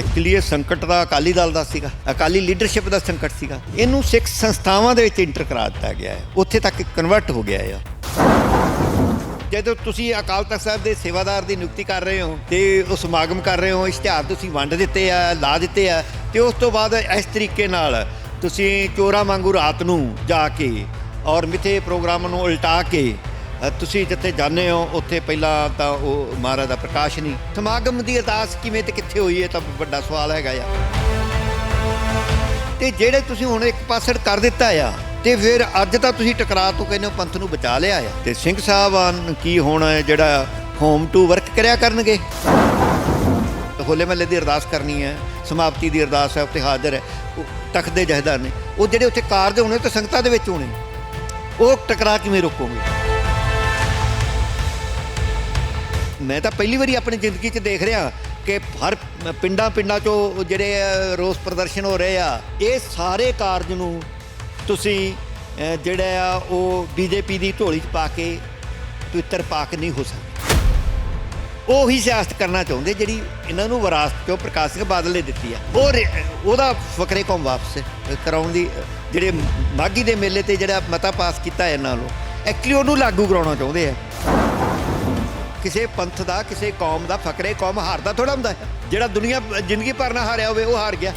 Actually ਇਹ ਸੰਕਟ ਦਾ ਅਕਾਲੀ ਦਲ ਦਾ ਸੀਗਾ, ਅਕਾਲੀ ਲੀਡਰਸ਼ਿਪ ਦਾ ਸੰਕਟ ਸੀਗਾ। ਇਹਨੂੰ ਸਿੱਖ ਸੰਸਥਾਵਾਂ ਦੇ ਵਿੱਚ ਇੰਟਰ ਕਰਾ ਦਿੱਤਾ ਗਿਆ ਹੈ। ਉੱਥੇ ਤੱਕ ਕਨਵਰਟ ਹੋ ਗਿਆ ਹੈ। ਜਦੋਂ ਤੁਸੀਂ ਅਕਾਲ ਤਖਤ ਸਾਹਿਬ ਦੇ ਸੇਵਾਦਾਰ ਦੀ ਨਿਯੁਕਤੀ ਕਰ ਰਹੇ ਹੋ ਤੇ ਉਹ ਸਮਾਗਮ ਕਰ ਰਹੇ ਹੋ, ਇਸ਼ਤਿਹਾਰ ਤੁਸੀਂ ਵੰਡ ਦਿੱਤੇ ਆ, ਲਾ ਦਿੱਤੇ ਆ, ਤੇ ਉਸ ਤੋਂ ਬਾਅਦ ਇਸ ਤਰੀਕੇ ਨਾਲ ਤੁਸੀਂ ਚੋਰਾਂ ਵਾਂਗੂ ਰਾਤ ਨੂੰ ਜਾ ਕੇ ਔਰ ਮਿੱਥੇ ਪ੍ਰੋਗਰਾਮ ਨੂੰ ਉਲਟਾ ਕੇ ਤੁਸੀਂ ਜਿੱਥੇ ਜਾਂਦੇ ਹੋ, ਉੱਥੇ ਪਹਿਲਾਂ ਤਾਂ ਉਹ ਮਹਾਰਾਜ ਦਾ ਪ੍ਰਕਾਸ਼ ਨਹੀਂ। ਸਮਾਗਮ ਦੀ ਅਰਦਾਸ ਕਿਵੇਂ ਤੇ ਕਿੱਥੇ ਹੋਈ ਹੈ ਤਾਂ ਵੱਡਾ ਸਵਾਲ ਹੈਗਾ ਆ। ਤੇ ਜਿਹੜੇ ਤੁਸੀਂ ਹੁਣ ਇੱਕ ਪਾਸੜ ਕਰ ਦਿੱਤਾ ਆ, ਤੇ ਫਿਰ ਅੱਜ ਤਾਂ ਤੁਸੀਂ ਟਕਰਾਅ ਤੋਂ ਕਹਿੰਦੇ ਹੋ ਪੰਥ ਨੂੰ ਬਚਾ ਲਿਆ ਆ। ਤੇ ਸਿੰਘ ਸਾਹਿਬਾਨ ਕੀ ਹੁਣ ਜਿਹੜਾ ਹੋਮ ਟੂ ਵਰਕ ਕਰਿਆ ਕਰਨਗੇ? ਹੋਲੇ ਮਹੱਲੇ ਦੀ ਅਰਦਾਸ ਕਰਨੀ ਹੈ, ਸਮਾਪਤੀ ਦੀ ਅਰਦਾਸ ਹੈ, ਉੱਥੇ ਹਾਜ਼ਰ ਹੈ। ਉਹ ਤਖਤ ਦੇ ਜਹੇਦਾਰ ਨੇ। ਉਹ ਜਿਹੜੇ ਉੱਥੇ ਕਾਰਜ ਹੋਣੇ ਤੇ ਸੰਗਤਾਂ ਦੇ ਵਿੱਚ ਹੋਣੇ ਉਹ ਟਕਰਾਅ ਕਿਵੇਂ ਰੋਕੋਗੇ? ਮੈਂ ਤਾਂ ਪਹਿਲੀ ਵਾਰੀ ਆਪਣੀ ਜ਼ਿੰਦਗੀ 'ਚ ਦੇਖ ਰਿਹਾ ਕਿ ਹਰ ਪਿੰਡਾਂ ਪਿੰਡਾਂ 'ਚੋਂ ਜਿਹੜੇ ਰੋਸ ਪ੍ਰਦਰਸ਼ਨ ਹੋ ਰਹੇ ਆ, ਇਹ ਸਾਰੇ ਕਾਰਜ ਨੂੰ ਤੁਸੀਂ ਜਿਹੜਾ ਆ, ਉਹ ਬੀਜੇਪੀ ਦੀ ਢੋਲੀ 'ਚ ਪਾ ਕੇ ਪਵਿੱਤਰ ਪਾਕ ਨਹੀਂ ਹੋ ਸਕਦਾ। ਉਹੀ ਸਿਆਸਤ ਕਰਨਾ ਚਾਹੁੰਦੇ ਜਿਹੜੀ ਇਹਨਾਂ ਨੂੰ ਵਿਰਾਸਤ ਚੋਂ ਪ੍ਰਕਾਸ਼ ਸਿੰਘ ਬਾਦਲ ਨੇ ਦਿੱਤੀ ਆ। ਉਹ ਉਹਦਾ ਫਕਰੇ ਕੌਮ ਵਾਪਸ ਕਰਾਉਣ ਦੀ ਜਿਹੜੇ ਮਾਗੀ ਦੇ ਮੇਲੇ ਤੇ ਜਿਹੜਾ ਮਤਾ ਪਾਸ ਕੀਤਾ ਇਹਨਾਂ ਨੂੰ ਐਕਚੁਅਲੀ ਉਹਨੂੰ ਲਾਗੂ ਕਰਾਉਣਾ ਚਾਹੁੰਦੇ ਆ। ਕਿਸੇ ਪੰਥ ਦਾ, ਕਿਸੇ ਕੌਮ ਦਾ ਫਕਰੇ ਕੌਮ ਹਾਰਦਾ ਥੋੜਾ ਹੁੰਦਾ ਹੈ। ਜਿਹੜਾ ਦੁਨੀਆ, ਜ਼ਿੰਦਗੀ ਭਰ ਨਾ ਹਾਰਿਆ ਹੋਵੇ, ਉਹ ਹਾਰ ਗਿਆ।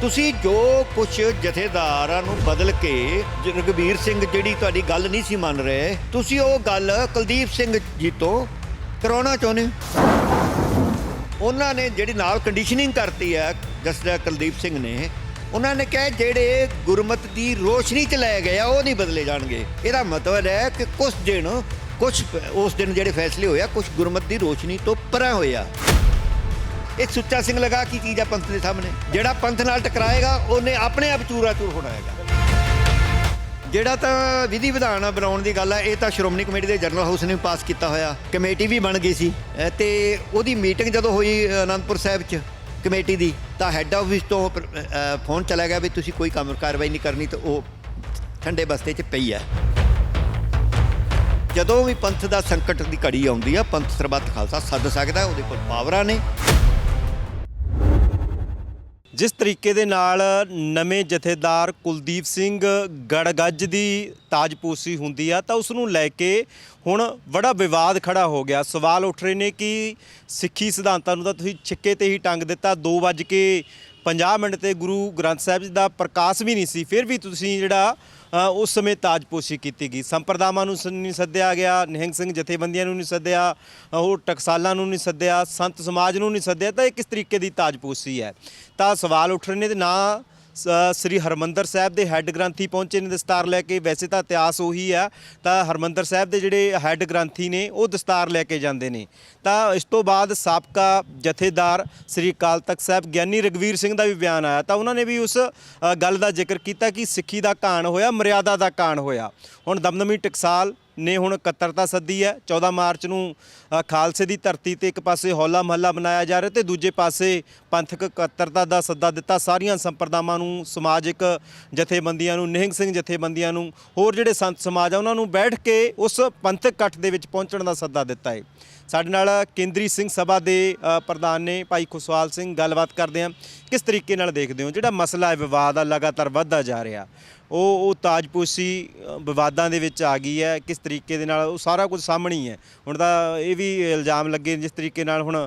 ਤੁਸੀਂ ਜੋ ਕੁਝ ਜਥੇਦਾਰਾਂ ਨੂੰ ਬਦਲ ਕੇ ਜ- ਸਿੰਘ ਜਿਹੜੀ ਤੁਹਾਡੀ ਗੱਲ ਨਹੀਂ ਸੀ ਮੰਨ ਰਹੇ, ਤੁਸੀਂ ਉਹ ਗੱਲ ਕੁਲਦੀਪ ਸਿੰਘ ਜੀ ਤੋਂ ਕਰਾਉਣਾ ਚਾਹੁੰਦੇ ਹੋ? ਉਹਨਾਂ ਨੇ ਜਿਹੜੀ ਨਾਲ ਕੰਡੀਸ਼ਨਿੰਗ ਕਰਤੀ ਹੈ ਜਸਟਿਸ ਕੁਲਦੀਪ ਸਿੰਘ ਨੇ, ਉਹਨਾਂ ਨੇ ਕਿਹਾ ਜਿਹੜੇ ਗੁਰਮਤ ਦੀ ਰੋਸ਼ਨੀ ਚ ਲੈ ਗਏ ਆ, ਉਹ ਨਹੀਂ ਬਦਲੇ ਜਾਣਗੇ। ਇਹਦਾ ਮਤਲਬ ਹੈ ਕਿ ਕੁਝ ਦਿਨ ਕੁਝ ਉਸ ਦਿਨ ਜਿਹੜੇ ਫੈਸਲੇ ਹੋਇਆ ਕੁਝ ਗੁਰਮਤ ਦੀ ਰੋਸ਼ਨੀ ਤੋਂ ਪਰਾਂ ਹੋਇਆ ਇਹ ਸੁੱਚਾ ਸਿੰਘ ਲਗਾ ਕੀ ਚੀਜ਼ ਆ ਪੰਥ ਦੇ ਸਾਹਮਣੇ? ਜਿਹੜਾ ਪੰਥ ਨਾਲ ਟਕਰਾਏਗਾ ਉਹਨੇ ਆਪਣੇ ਆਪ ਚੂਰਾ ਚੂਰ ਹੋਣਾ ਹੈਗਾ। ਜਿਹੜਾ ਤਾਂ ਵਿਧੀ ਵਿਧਾਨ ਬਣਾਉਣ ਦੀ ਗੱਲ ਆ ਇਹ ਤਾਂ ਸ਼੍ਰੋਮਣੀ ਕਮੇਟੀ ਦੇ ਜਨਰਲ ਹਾਊਸ ਨੇ ਪਾਸ ਕੀਤਾ ਹੋਇਆ। ਕਮੇਟੀ ਵੀ ਬਣ ਗਈ ਸੀ। ਅ, ਤੇ ਉਹਦੀ ਮੀਟਿੰਗ ਜਦੋਂ ਹੋਈ ਅਨੰਦਪੁਰ ਸਾਹਿਬ 'ਚ ਕਮੇਟੀ ਦੀ ਤਾਂ ਹੈੱਡ ਆਫਿਸ ਤੋਂ ਪ੍ਰ- ਫੋਨ ਚਲਾ ਗਿਆ ਵੀ ਤੁਸੀਂ ਕੋਈ ਕੰਮ ਕਾਰਵਾਈ ਨਹੀਂ ਕਰਨੀ ਤਾਂ ਉਹ ਠੰਡੇ ਬਸਤੇ 'ਚ ਪਈ ਹੈ ਜਦੋਂ ਵੀ ਪੰਥ ਦਾ ਸੰਕਟ ਦੀ ਘੜੀ ਆਉਂਦੀ ਆ, ਪੰਥ ਸਰਬੱਤ ਖਾਲਸਾ ਸੱਦ ਸਕਦਾ ਉਹਦੇ ਕੋਲ ਪਾਵਰਾਂ ਨੇ। ਜਿਸ ਤਰੀਕੇ ਦੇ ਨਾਲ ਨਵੇਂ ਜਥੇਦਾਰ ਕੁਲਦੀਪ ਸਿੰਘ ਗੜਗੱਜ ਦੀ ਤਾਜਪੋਸ਼ੀ ਹੁੰਦੀ ਆ, ਤਾਂ ਉਸ ਨੂੰ ਲੈ ਕੇ ਹੁਣ ਬੜਾ ਵਿਵਾਦ ਖੜਾ ਹੋ ਗਿਆ। ਸਵਾਲ ਉੱਠ ਰਹੇ ਨੇ ਕਿ ਸਿੱਖੀ ਸਿਧਾਂਤਾਂ ਨੂੰ ਤਾਂ ਤੁਸੀਂ ਛਿੱਕੇ ਤੇ ਹੀ ਟੰਗ ਦਿੱਤਾ 2 ਵੱਜ ਕੇ 50 ਮਿੰਟ ਤੇ ਗੁਰੂ ਗ੍ਰੰਥ ਸਾਹਿਬ ਜੀ ਦਾ ਪ੍ਰਕਾਸ਼ ਵੀ ਨਹੀਂ ਸੀ, ਫਿਰ ਵੀ ਤੁਸੀਂ ਜਿਹੜਾ ਉਸ ਸਮੇਂ ਤਾਜਪੋਸ਼ੀ ਕੀਤੀ ਗਈ। ਸੰਪਰਦਾਵਾਂ ਨੂੰ ਸ- ਨਹੀਂ ਸੱਦਿਆ ਗਿਆ ਨਿਹੰਗ ਸਿੰਘ ਜਥੇਬੰਦੀਆਂ ਨੂੰ ਨਹੀਂ ਸੱਦਿਆ ਅ, ਹੋਰ ਟਕਸਾਲਾਂ ਨੂੰ ਨਹੀਂ ਸੱਦਿਆ ਸੰਤ ਸਮਾਜ ਨੂੰ ਨਹੀਂ ਸੱਦਿਆ ਤਾਂ ਇਹ ਕਿਸ ਤਰੀਕੇ ਦੀ ਤਾਜਪੋਸ਼ੀ ਹੈ? ਤਾਂ ਸਵਾਲ ਉੱਠ ਰਹੇ ਨੇ ਤੇ ਨਾ ਸ੍ਰੀ ਹਰਮੰਦਰ ਸਾਹਿਬ ਦੇ ਹੈੱਡ ਗ੍ਰੰਥੀ ਪਹੁੰਚੇ ਨੇ ਦਸਤਾਰ ਲੈ ਕੇ। ਵੈਸੇ ਤਾਂ ਇਤਿਹਾਸ ਉਹੀ ਆ, ਤਾਂ ਹਰਮੰਦਰ ਸਾਹਿਬ ਦੇ ਜਿਹੜੇ ਹੈੱਡ ਗ੍ਰੰਥੀ ਨੇ, ਉਹ ਦਸਤਾਰ ਲੈ ਕੇ ਜਾਂਦੇ ਨੇ। ਤਾਂ ਇਸ ਤੋਂ ਬਾਅਦ ਸਾਬਕਾ ਜਥੇਦਾਰ ਸ੍ਰੀ ਅਕਾਲ ਤਖਤ ਸਾਹਿਬ ਗਿਆਨੀ ਰਗਵੀਰ ਸਿੰਘ ਦਾ ਵੀ ਬਿਆਨ ਆਇਆ। ਤਾਂ ਉਹਨਾਂ ਨੇ ਵੀ ਉਸ ਗੱਲ ਦਾ ਜ਼ਿਕਰ ਕੀਤਾ ਕਿ ਸਿੱਖੀ ਦਾ ਕਾਣ ਹੋਇਆ, ਮਰਿਆਦਾ ਦਾ ਕਾਣ ਹੋਇਆ। ਹੁਣ ਦਮਦਮੀ ਟਕਸਾਲ ਨੇ ਹੁਣ ਇਕੱਤਰਤਾ ਸੱਦੀ ਹੈ। 14 ਮਾਰਚ ਨੂੰ ਖਾਲਸੇ ਦੀ ਧਰਤੀ ਤੇ ਇੱਕ ਪਾਸੇ ਹੌਲਾ ਮਹੱਲਾ ਮਨਾਇਆ ਜਾ ਰਿਹਾ ਤੇ ਦੂਜੇ ਪਾਸੇ ਪੰਥਕ ਇਕੱਤਰਤਾ ਦਾ ਸੱਦਾ ਦਿੱਤਾ। ਸਾਰੀਆਂ ਸੰਪਰਦਾਵਾਂ ਨੂੰ ਸਮਾਜਿਕ ਜਥੇਬੰਦੀਆਂ ਨੂੰ, ਨਿਹੰਗ ਸਿੰਘ ਜਥੇਬੰਦੀਆਂ ਨੂੰ, ਹੋਰ ਜਿਹੜੇ ਸੰਤ ਸਮਾਜ ਆ, ਉਹਨਾਂ ਨੂੰ ਬੈਠ ਕੇ ਉਸ ਪੰਥਕ ਇਕੱਠ ਦੇ ਵਿੱਚ ਪਹੁੰਚਣ ਦਾ ਸੱਦਾ ਦਿੱਤਾ ਹੈ। ਸਾਡੇ ਨਾਲ ਕੇਂਦਰੀ ਸਿੰਘ ਸਭਾ ਦੇ ਪ੍ਰਧਾਨ ਨੇ ਭਾਈ ਖੁਸ਼ਵਾਲ ਸਿੰਘ, ਗੱਲਬਾਤ ਕਰਦੇ ਆ ਕਿਸ ਤਰੀਕੇ ਨਾਲ ਦੇਖਦੇ ਹੋ? ਜਿਹੜਾ ਮਸਲਾ ਹੈ, ਵਿਵਾਦ ਆ, ਲਗਾਤਾਰ ਵੱਧਦਾ ਜਾ ਰਿਹਾ। ਉਹ ਉਹ ਤਾਜਪੋਸ਼ੀ ਵਿਵਾਦਾਂ ਦੇ ਵਿੱਚ ਆ ਗਈ ਹੈ, ਕਿਸ ਤਰੀਕੇ ਦੇ ਨਾਲ ਉਹ ਸਾਰਾ ਕੁਝ ਸਾਹਮਣੇ ਹੀ ਹੈ। ਹੁਣ ਤਾਂ ਇਹ ਵੀ ਇਲਜ਼ਾਮ ਲੱਗੇ ਜਿਸ ਤਰੀਕੇ ਨਾਲ ਹੁਣ